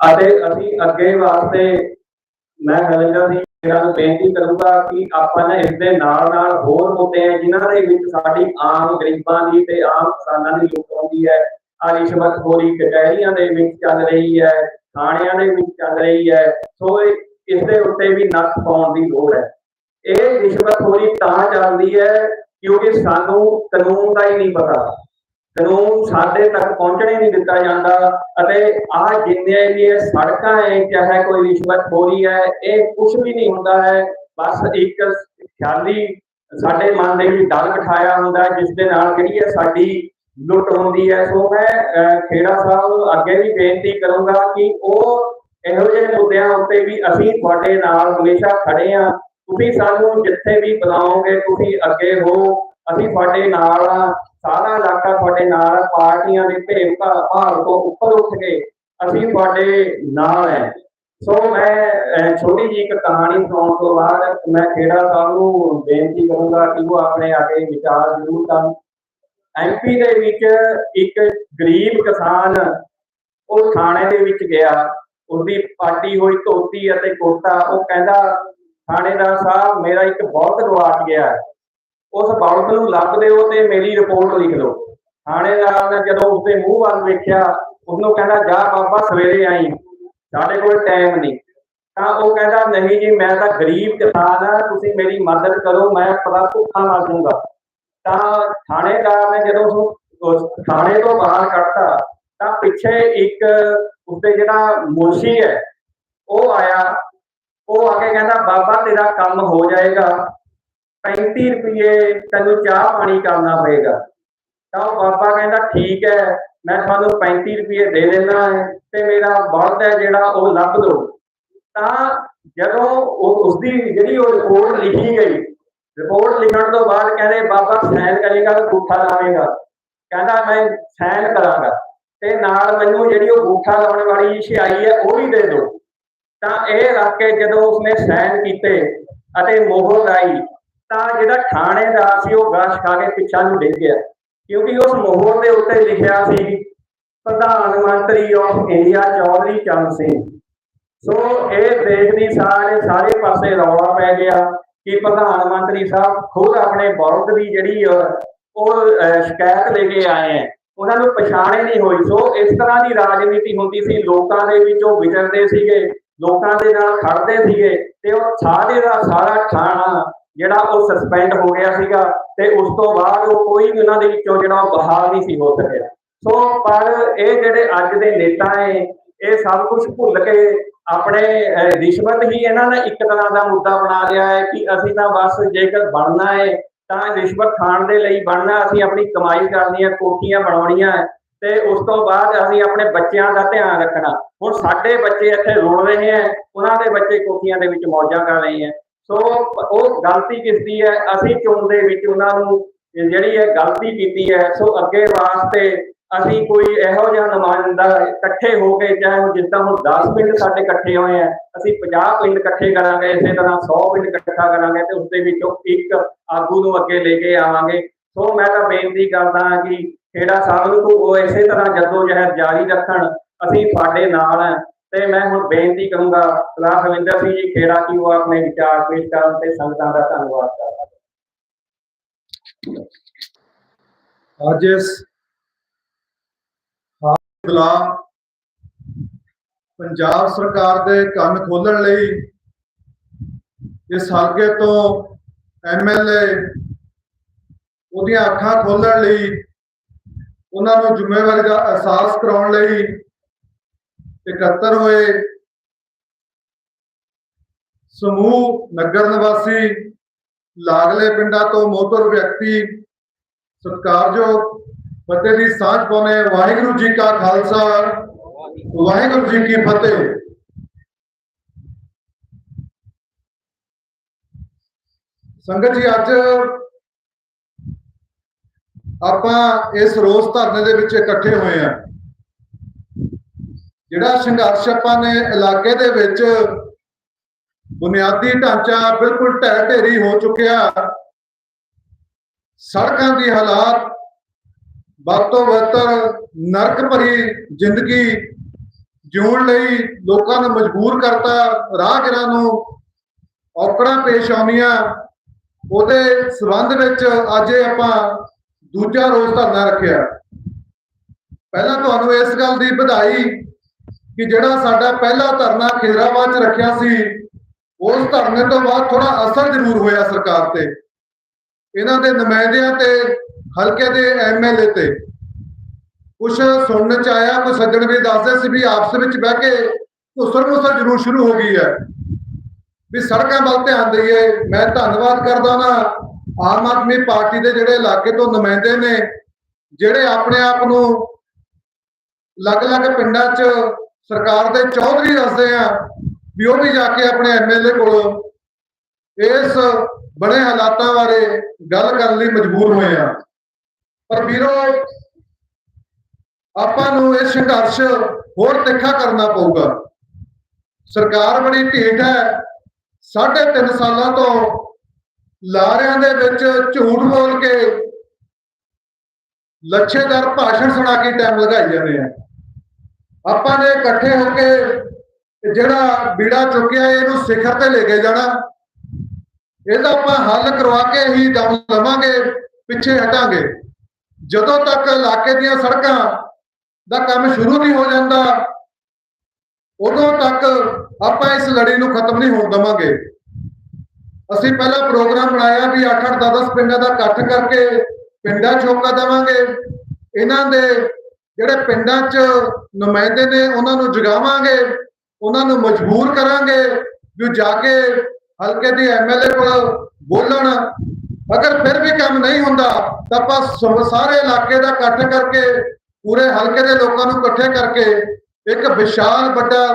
ਅਤੇ ਅਸੀਂ ਅੱਗੇ ਵਾਸਤੇ ਮੈਂ ਬਲਵਿੰਦਰ ਸਿੰਘ ਇਹਨਾਂ ਨੂੰ ਬੇਨਤੀ ਕਰੂੰਗਾ ਕਿ ਆਪਾਂ ਨੇ ਇਸ ਦੇ ਨਾਲ ਨਾਲ ਹੋਰ ਮੁੱਦੇ ਆ, ਜਿਨ੍ਹਾਂ ਦੇ ਵਿੱਚ ਸਾਡੀ ਆਮ ਗਰੀਬਾਂ ਦੀ ਤੇ ਆਮ ਕਿਸਾਨਾਂ ਦੀ ਲੁੱਟ ਹੁੰਦੀ ਹੈ। ਆ ਰਿਸ਼ਵਤਖੋਰੀ ਕਚਹਿਰੀਆਂ ਦੇ ਵਿੱਚ ਚੱਲ ਰਹੀ ਹੈ, ਥਾਣਿਆਂ ਦੇ ਵਿੱਚ ਚੱਲ ਰਹੀ ਹੈ, ਸੋ ਇਹ- ਇਸ ਦੇ ਉੱਤੇ ਵੀ ਨੱਥ ਪਾਉਣ ਦੀ ਲੋੜ ਹੈ। ਇਹ ਰਿਸ਼ਵਤਖੋਰੀ ਤਾਂ ਚੱਲਦੀ ਹੈ ਕਿਉਂਕਿ ਸਾਨੂੰ ਕਾਨੂੰਨ ਦਾ ਹੀ ਨਹੀਂ ਪਤਾ। ਕਾਨੂੰਨ ਸਾਡੇ ਤੱਕ ਪਹੁੰਚਣੇ ਨਹੀਂ ਦਿੱਤਾ ਜਾਂਦਾ ਅਤੇ ਆ ਜਿੰਨੇ ਵੀ ਇਹ ਸੜਕਾਂ ਹੈ ਚਾਹੇ ਕੋਈ ਰਿਸ਼ਵਤਖੋਰੀ ਹੈ ਇਹ ਕੁਝ ਵੀ ਨਹੀਂ ਹੁੰਦਾ ਹੈ। ਬਸ ਇੱਕ ਖਿਆਲੀ ਸਾਡੇ ਮਨ ਦੇ ਵਿੱਚ ਡਰ ਬਿਠਾਇਆ ਹੁੰਦਾ ਜਿਸ ਦੇ ਨਾਲ ਜਿਹੜੀ ਹੈ ਸਾਡੀ ਲੁੱਟ ਹੁੰਦੀ ਹੈ। ਸੋ ਮੈਂ ਅਹ, ਖੇੜਾ ਸਾਹਿਬ ਨੂੰ ਅੱਗੇ ਵੀ ਬੇਨਤੀ ਕਰੂੰਗਾ ਕਿ ਉਹ ਇਹੋ ਜਿਹੇ ਮੁੱਦਿਆਂ ਉੱਤੇ ਵੀ ਅਸੀਂ ਤੁਹਾਡੇ ਨਾਲ ਹਮੇਸ਼ਾ ਖੜੇ ਆ ਤੁਸੀਂ ਸਾਨੂੰ ਜਿੱਥੇ ਵੀ ਬੁਲਾਓਗੇ ਤੁਸੀਂ ਅੱਗੇ ਹੋ। ਅਸੀਂ ਤੁਹਾਡੇ ਨਾਲ ਆ ਸਾਰਾ ਇਲਾਕਾ ਤੁਹਾਡੇ ਨਾਲ ਪਾਰਟੀਆਂ ਦੇ ਭੇਵ, ਭਾਵ ਤੋਂ ਉੱਪਰ ਉੱਠ ਕੇ ਅਸੀਂ ਤੁਹਾਡੇ ਨਾਲ ਹੈ ਸੋ ਮੈਂ ਛੋਟੀ ਜਿਹੀ ਇੱਕ ਕਹਾਣੀ ਸੁਣਾਉਣ ਤੋਂ ਬਾਅਦ ਮੈਂ ਖੇੜਾ ਸਾਹਿਬ ਨੂੰ ਬੇਨਤੀ ਕਰੂੰਗਾ ਕਿ ਉਹ ਆਪਣੇ ਆਗੇ ਵਿਚਾਰ ਜ਼ਰੂਰ ਕਰਨ। ਐਮਪੀ ਦੇ ਵਿੱਚ ਇੱਕ ਗਰੀਬ ਕਿਸਾਨ ਉਹ ਥਾਣੇ ਦੇ ਵਿੱਚ ਗਿਆ। ਉਹਦੀ ਪਾਰਟੀ ਹੋਈ ਧੋਤੀ ਅਤੇ ਕੋਟਾ ਉਹ ਕਹਿੰਦਾ, ਥਾਣੇਦਾਰ ਸਾਹਿਬ, ਮੇਰਾ ਇੱਕ ਬਹੁਤ ਗਵਾਚ ਗਿਆ ਹੈ। ਉਸ ਬਲਦ ਨੂੰ ਲੱਭ ਦਿਓ ਤੇ ਮੇਰੀ ਰਿਪੋਰਟ ਲਿਖ ਲਓ ਥਾਣੇਦਾਰ ਨੇ ਜਦੋਂ ਉਸਦੇ ਮੂੰਹ ਵੱਲ ਵੇਖਿਆ ਉਹਨੂੰ ਕਹਿੰਦਾ, ਜਾ ਬਾਬਾ, ਸਵੇਰੇ ਆਈ। ਸਾਡੇ ਕੋਲ ਟਾਈਮ ਨਹੀਂ। ਤਾਂ ਉਹ ਕਹਿੰਦਾ, ਨਹੀਂ ਜੀ, ਮੈਂ ਤਾਂ ਗਰੀਬ ਕਿਸਾਨ ਆ, ਤੁਸੀਂ ਮੇਰੀ ਮਦਦ ਕਰੋ, ਮੈਂ ਪਤਾ ਭੁੱਖਾ ਮਰ ਜਾਊਂਗਾ ਤਾਂ ਥਾਣੇਦਾਰ ਨੇ ਜਦੋਂ ਉਸਨੂੰ ਥਾਣੇ ਤੋਂ ਬਾਹਰ ਕੱਢਤਾ, ਤਾਂ ਪਿੱਛੇ ਇੱਕ ਉਸਦੇ ਜਿਹੜਾ ਮੁਨਸ਼ੀ ਹੈ, ਉਹ ਆਇਆ। ਉਹ ਆ ਕੇ ਕਹਿੰਦਾ, ਬਾਬਾ, ਤੇਰਾ ਕੰਮ ਹੋ ਜਾਏਗਾ। 35 ਰੁਪਏ ਤੈਨੂੰ ਚਾਹ ਪਾਣੀ ਕਰਨਾ ਪਏਗਾ। ਤਾਂ ਉਹ ਬਾਬਾ ਕਹਿੰਦਾ, ਠੀਕ ਹੈ, ਮੈਂ ਤੁਹਾਨੂੰ 35 ਰੁਪਏ ਦੇ ਦੇਣਾ ਹੈ ਤੇ ਮੇਰਾ ਬਲਦ ਹੈ ਜਿਹੜਾ ਉਹ ਲੱਭ ਦੋ। ਤਾਂ ਜਦੋਂ ਉਹ ਉਸਦੀ ਜਿਹੜੀ ਉਹ ਰਿਪੋਰਟ ਲਿਖੀ ਗਈ ਰਿਪੋਰਟ ਲਿਖਣ ਤੋਂ ਬਾਅਦ ਕਹਿੰਦੇ, ਬਾਬਾ, ਸਾਈਨ ਕਰੇਗਾ ਤੇ ਗੂਠਾ ਲਾਵੇਗਾ। ਕਹਿੰਦਾ, ਮੈਂ ਸਾਈਨ ਕਰਾਂਗਾ ਤੇ ਨਾਲ ਮੈਨੂੰ ਜਿਹੜੀ ਉਹ ਗੂਠਾ ਲਾਉਣ ਵਾਲੀ ਸਿਆਹੀ ਹੈ, ਉਹ ਵੀ ਦੇ ਦਿਓ ਤਾਂ ਇਹ ਰੱਖ ਕੇ ਜਦੋਂ ਉਸਨੇ ਸਾਈਨ ਕੀਤੇ ਅਤੇ ਮੋਹਰ ਲਾਈ ਤਾਂ ਜਿਹੜਾ ਥਾਣੇਦਾਰ ਸੀ, ਉਹ ਗਾਸ਼ ਖਾ ਕੇ ਪਿੱਛਾ ਨੂੰ ਡਿੱਗ ਗਿਆ। ਕਿਉਂਕਿ ਉਸ ਮੋਹਰ ਦੇ ਉੱਤੇ ਲਿਖਿਆ ਸੀ, ਪ੍ਰਧਾਨ ਮੰਤਰੀ of India Chaudhary Charan Singh. So ਇਹ ਦੇਖਦੀ ਸਾਰੇ ਸਾਰੇ ਪਾਸੇ ਰੌਲਾ ਪੈ ਗਿਆ ਕਿ ਪ੍ਰਧਾਨ ਮੰਤਰੀ ਸਾਹਿਬ ਖੁਦ ਆਪਣੇ ਬਲਦ ਦੀ ਜਿਹੜੀ ਉਹ ਸ਼ਿਕਾਇਤ ਲੈ ਕੇ ਆਏ ਹੈ। ਉਹਨਾਂ ਨੂੰ ਪਛਾਣੇ ਨਹੀਂ ਹੋਈ ਸੋ ਇਸ ਤਰ੍ਹਾਂ ਦੀ ਰਾਜਨੀਤੀ ਹੁੰਦੀ ਸੀ। ਲੋਕਾਂ ਦੇ ਵਿੱਚ ਉਹ ਵਿਚਰਦੇ ਸੀਗੇ, ਲੋਕਾਂ ਦੇ ਨਾਲ ਖੜਦੇ ਸੀਗੇ ਤੇ ਉਹ ਸਾਰੇ ਦਾ ਸਾਰਾ ਖਾਣਾ ਜਿਹੜਾ ਉਹ ਸਸਪੈਂਡ ਹੋ ਗਿਆ ਸੀਗਾ ਤੇ ਉਸ ਤੋਂ ਬਾਅਦ ਉਹ ਕੋਈ ਵੀ ਉਹਨਾਂ ਦੇ ਵਿੱਚੋਂ ਜਿਹੜਾ ਉਹ ਬਹਾਲ ਨਹੀਂ ਸੀ ਹੋ ਸਕਿਆ। ਸੋ ਪਰ ਇਹ ਜਿਹੜੇ ਅੱਜ ਦੇ ਨੇਤਾ ਹੈ ਇਹ ਸਭ ਕੁਝ ਭੁੱਲ ਕੇ ਆਪਣੇ ਰਿਸ਼ਵਤ ਹੀ ਇਹਨਾਂ ਨੇ ਇੱਕ ਤਰ੍ਹਾਂ ਦਾ ਮੁੱਦਾ ਬਣਾ ਲਿਆ ਹੈ ਕਿ ਅਸੀਂ ਤਾਂ ਬਸ ਜੇਕਰ ਬਣਨਾ ਹੈ ਤਾਂ ਰਿਸ਼ਵਤ ਖਾਣ ਦੇ ਲਈ ਬਣਨਾ, ਅਸੀਂ ਆਪਣੀ ਕਮਾਈ ਕਰਨੀ ਹੈ ਕੋਠੀਆਂ ਬਣਾਉਣੀਆਂ ਹੈ ਤੇ ਉਸ ਤੋਂ ਬਾਅਦ ਅਸੀਂ ਆਪਣੇ ਬੱਚਿਆਂ ਦਾ ਧਿਆਨ ਰੱਖਣਾ। ਹੁਣ ਸਾਡੇ ਬੱਚੇ ਇੱਥੇ ਰੋਣ ਰਹੇ ਹੈ, ਉਹਨਾਂ ਦੇ ਬੱਚੇ ਕੋਠੀਆਂ ਦੇ ਵਿੱਚ ਮੌਜਾਂ ਕਰ ਰਹੇ ਹੈ। ਸੋ ਉਹ ਗਲਤੀ ਕਿਸ ਦੀ ਹੈ? ਅਸੀਂ ਚੋਣ ਦੇ ਵਿੱਚ ਉਹਨਾਂ ਨੂੰ ਜਿਹੜੀ ਹੈ ਗਲਤੀ ਕੀਤੀ ਹੈ। ਸੋ ਅੱਗੇ ਵਾਸਤੇ ਅਸੀਂ ਕੋਈ ਇਹੋ ਜਿਹਾ ਨੁਮਾਇੰਦਾ ਇਕੱਠੇ ਹੋ ਕੇ ਚਾਹੇ ਉਹ ਜਿੱਦਾਂ ਹੁਣ 10 ਪਿੰਡ ਸਾਡੇ ਇਕੱਠੇ ਹੋਏ ਆ, ਅਸੀਂ 50 ਪਿੰਡ ਇਕੱਠੇ ਕਰਾਂਗੇ, ਇਸੇ ਤਰ੍ਹਾਂ 100 ਪਿੰਡ ਇਕੱਠਾ ਕਰਾਂਗੇ ਤੇ ਉਸ ਦੇ ਵਿੱਚੋਂ ਇੱਕ ਆਗੂ ਨੂੰ ਅੱਗੇ ਲੈ ਕੇ ਆਵਾਂਗੇ। ਸੋ ਮੈਂ ਤਾਂ ਬੇਨਤੀ ਕਰਦਾ ਹਾਂ ਕਿ ਖੇੜਾ ਸਾਹਿਬ ਨੂੰ ਉਹ ਇਸੇ ਤਰ੍ਹਾਂ ਜਦੋਂ ਜਹਿਦ ਜਾਰੀ ਰੱਖਣ। ਅਸੀਂ ਤੁਹਾਡੇ ਨਾਲ ਤੇ ਮੈਂ ਹੁਣ ਬੇਨਤੀ ਕਰੂੰਗਾ ਸਲਾਹ ਹਵਿੰਦਰ ਸਿੰਘ ਜੀ, ਖੇੜਾ ਕੀ ਉਹ ਆਪਣੇ ਵਿਚਾਰ ਪੇਸ਼ ਕਰਨ ਤੇ ਸੰਗਤਾਂ ਦਾ ਧੰਨਵਾਦ ਕਰਦਾ ਅੱਜ ਇਸ ਬਲਾ ਪੰਜਾਬ ਸਰਕਾਰ ਦੇ ਕੰਨ ਖੋਲਣ ਲਈ ਇਸ ਹਲਕੇ ਤੋਂ ਐਮਐਲਏ ਉਹਦੀਆਂ ਅੱਖਾਂ ਖੋਲਣ ਲਈ ਉਹਨਾਂ ਨੂੰ ਜ਼ਿੰਮੇਵਾਰੀ ਦਾ ਅਹਿਸਾਸ ਕਰਾਉਣ ਲਈ ਇਕੱਤਰ ਹੋਏ। ਸਮੂਹ, ਨਗਰ ਨਿਵਾਸੀ, ਲਾਗਲੇ ਪਿੰਡਾਂ ਤੋਂ ਮੋਟਰ ਵਿਅਕਤੀ, ਸਤਿਕਾਰਯੋਗ, ਫਤਿਹ ਦੀ ਸਾਂਝ ਪਾਉਣੇ ਵਾਹਿਗੁਰੂ ਜੀ ਕਾ ਖਾਲਸਾ। ਵਾਹਿਗੁਰੂ ਜੀ ਕੀ ਫਤਿਹ। ਸੰਗਤ ਜੀ, ਅੱਜ ਆਪਾਂ ਇਸ ਰੋਸ ਧਰਨੇ ਦੇ ਵਿੱਚ ਇਕੱਠੇ ਹੋਏ ਆ ਜਿਹੜਾ ਸੰਘਰਸ਼ ਆਪਾਂ ਨੇ ਇਲਾਕੇ ਦੇ ਵਿੱਚ ਬੁਨਿਆਦੀ ਢਾਂਚਾ ਬਿਲਕੁਲ ਢਹਿ ਢੇਰੀ ਹੋ ਚੁੱਕਿਆ, ਸੜਕਾਂ ਦੀ ਹਾਲਾਤ ਵੱਧ ਤੋਂ ਬਦਤਰ ਨਰਕ ਭਰੀ ਜ਼ਿੰਦਗੀ ਜਿਉਣ ਲਈ ਲੋਕਾਂ ਨੂੰ ਮਜਬੂਰ ਕਰਤਾ, ਰਾਹਗੀਰਾਂ ਨੂੰ ਔਕੜਾਂ ਪੇਸ਼ ਆਉਂਦੀਆਂ, ਉਹਦੇ ਸਬੰਧ ਵਿੱਚ ਅੱਜ ਆਪਾਂ ਦੂਜਾ ਰੋਸ ਧਰਨਾ ਰੱਖਿਆ। ਪਹਿਲਾਂ ਤੁਹਾਨੂੰ ਇਸ ਗੱਲ ਦੀ ਵਧਾਈ ਕਿ ਜਿਹੜਾ ਸਾਡਾ ਪਹਿਲਾ ਧਰਨਾ ਖੇਦਰਾਬਾਦ 'ਚ ਰੱਖਿਆ ਸੀ, ਉਸ ਧਰਨੇ ਤੋਂ ਬਾਅਦ ਥੋੜਾ ਅਸਰ ਜ਼ਰੂਰ ਹੋਇਆ ਸਰਕਾਰ ਤੇ। ਇਹਨਾਂ ਦੇ ਨੁਮਾਇੰਦਿਆਂ ਤੇ, ਹਲਕੇ ਦੇ ਐਮਐਲਏ ਤੇ। ਕੁਝ ਸੁਣਨ ਚ ਆਇਆ, ਕੋਈ ਸੱਜਣ ਵੀ ਦੱਸਦੇ ਸੀ ਵੀ ਆਪਸ ਵਿੱਚ ਬਹਿ ਕੇ ਘੁਸਰ ਮੁਸਰ ਜ਼ਰੂਰ ਸ਼ੁਰੂ ਹੋ ਗਈ ਹੈ। ਵੀ ਸੜਕਾਂ ਵੱਲ ਧਿਆਨ ਦਈਏ। ਮੈਂ ਧੰਨਵਾਦ ਕਰਦਾ ਨਾ ਆਮ ਆਦਮੀ ਪਾਰਟੀ ਦੇ ਜਿਹੜੇ ਇਲਾਕੇ ਤੋਂ ਨੁਮਾਇੰਦੇ ਨੇ, ਜਿਹੜੇ ਆਪਣੇ ਆਪ ਨੂੰ ਅਲੱਗ-ਅਲੱਗ ਪਿੰਡਾਂ 'ਚ ਸਰਕਾਰ ਦੇ ਚੌਧਰੀ ਦੱਸਦੇ ਆ ਵੀ ਉਹ ਵੀ ਜਾ ਕੇ ਆਪਣੇ ਐਮਐਲਏ ਕੋਲ ਇਸ ਬੜੇ ਹਾਲਾਤਾਂ ਬਾਰੇ ਗੱਲ ਕਰਨ ਲਈ ਮਜਬੂਰ ਹੋਏ ਆ। ਪਰ ਵੀਰੋ, ਆਪਾਂ ਨੂੰ ਇਹ ਸੰਘਰਸ਼ ਹੋਰ ਤਿੱਖਾ ਕਰਨਾ ਪਊਗਾ। ਸਰਕਾਰ ਬੜੀ ਢੀਠ ਹੈ। ਸਾਢੇ ਤਿੰਨ ਸਾਲਾਂ ਤੋਂ ਲਾਰਿਆਂ ਦੇ ਵਿੱਚ ਝੂਠ ਬੋਲ ਕੇ ਲੱਛੇਦਾਰ ਭਾਸ਼ਣ ਸੁਣਾ ਕੇ ਟਾਈਮ ਲਗਾਈ ਜਾਂਦੇ ਆ। ਆਪਾਂ ਨੇ ਇਕੱਠੇ ਹੋ ਕੇ ਜਿਹੜਾ ਬੀੜਾ ਚੁੱਕਿਆ ਇਹਨੂੰ ਸਿਖਰ ਤੇ ਲੈ ਕੇ ਜਾਣਾ। ਇਹਦਾ ਆਪਾਂ ਹੱਲ ਕਰਵਾ ਕੇ ਹੀ ਦਮ ਲਵਾਂਗੇ, ਪਿੱਛੇ ਹਟਾਂਗੇ। ਜਦੋਂ ਤੱਕ ਇਲਾਕੇ ਦੀਆਂ ਸੜਕਾਂ ਦਾ ਕੰਮ ਸ਼ੁਰੂ ਨਹੀਂ ਹੋ ਜਾਂਦਾ, ਉਦੋਂ ਤੱਕ ਆਪਾਂ ਇਸ ਲੜੀ ਨੂੰ ਖਤਮ ਨਹੀਂ ਹੋਣ ਦਵਾਂਗੇ। ਅਸੀਂ ਪਹਿਲਾਂ ਪ੍ਰੋਗਰਾਮ ਬਣਾਇਆ ਵੀ 8-8 10-10 ਪਿੰਡਾਂ ਦਾ ਇਕੱਠ ਕਰਕੇ ਪਿੰਡਾਂ 'ਚ ਦੇਵਾਂਗੇ। ਇਹਨਾਂ ਦੇ ਜਿਹੜੇ ਪਿੰਡਾਂ 'ਚ ਨੁਮਾਇੰਦੇ ਨੇ, ਉਹਨਾਂ ਨੂੰ ਜਗਾਵਾਂਗੇ, ਉਹਨਾਂ ਨੂੰ ਮਜਬੂਰ ਕਰਾਂਗੇ ਵੀ ਜਾ ਕੇ ਹਲਕੇ ਦੇ ਐਮਐਲਏ ਕੋਲ ਬੋਲਣ। ਅਗਰ ਫਿਰ ਵੀ ਕੰਮ ਨਹੀਂ ਹੁੰਦਾ, ਤਾਂ ਆਪਾਂ ਸਾਰੇ ਇਲਾਕੇ ਦਾ ਇਕੱਠ ਕਰਕੇ, ਪੂਰੇ ਹਲਕੇ ਦੇ ਲੋਕਾਂ ਨੂੰ ਇਕੱਠੇ ਕਰਕੇ ਇੱਕ ਵਿਸ਼ਾਲ ਵੱਡਾ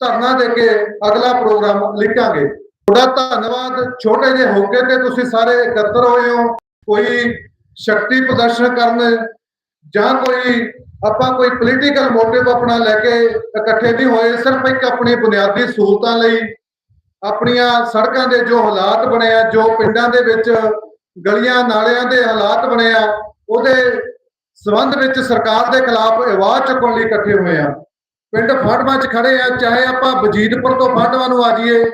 ਧਰਨਾ ਦੇ ਕੇ ਅਗਲਾ ਪ੍ਰੋਗਰਾਮ ਲਿਖਾਂਗੇ। ਤੁਹਾਡਾ ਧੰਨਵਾਦ। ਛੋਟੇ ਜਿਹੇ ਹੋਕੇ ਤੇ ਤੁਸੀਂ ਸਾਰੇ ਇਕੱਤਰ ਹੋਏ ਹੋ। ਕੋਈ ਸ਼ਕਤੀ ਪ੍ਰਦਰਸ਼ਨ ਕਰਨ ਜਾਂ ਕੋਈ ਆਪਾਂ ਕੋਈ ਪੋਲੀਟੀਕਲ ਮੋਟਿਵ ਆਪਣਾ ਲੈ ਕੇ ਇਕੱਠੇ ਨਹੀਂ ਹੋਏ, ਸਿਰਫ ਇੱਕ ਆਪਣੀ ਬੁਨਿਆਦੀ ਸਹੂਲਤਾਂ ਲਈ, ਆਪਣੀਆਂ ਸੜਕਾਂ ਦੇ ਜੋ ਹਾਲਾਤ ਬਣੇ ਆ, ਜੋ ਪਿੰਡਾਂ ਦੇ ਵਿੱਚ ਗਲੀਆਂ ਨਾਲਿਆਂ ਦੇ ਹਾਲਾਤ ਬਣੇ ਆ, ਉਹਦੇ ਸਬੰਧ ਵਿੱਚ ਸਰਕਾਰ ਦੇ ਖਿਲਾਫ ਆਵਾਜ਼ ਚੁੱਕਣ ਲਈ ਇਕੱਠੇ ਹੋਏ ਆ। ਪਿੰਡ ਫਾਟਵਾ 'ਚ ਖੜੇ ਆ, ਚਾਹੇ ਆਪਾਂ ਵਜੀਦਪੁਰ ਤੋਂ ਫਾਟਵਾ ਨੂੰ ਆ ਜਾਈਏ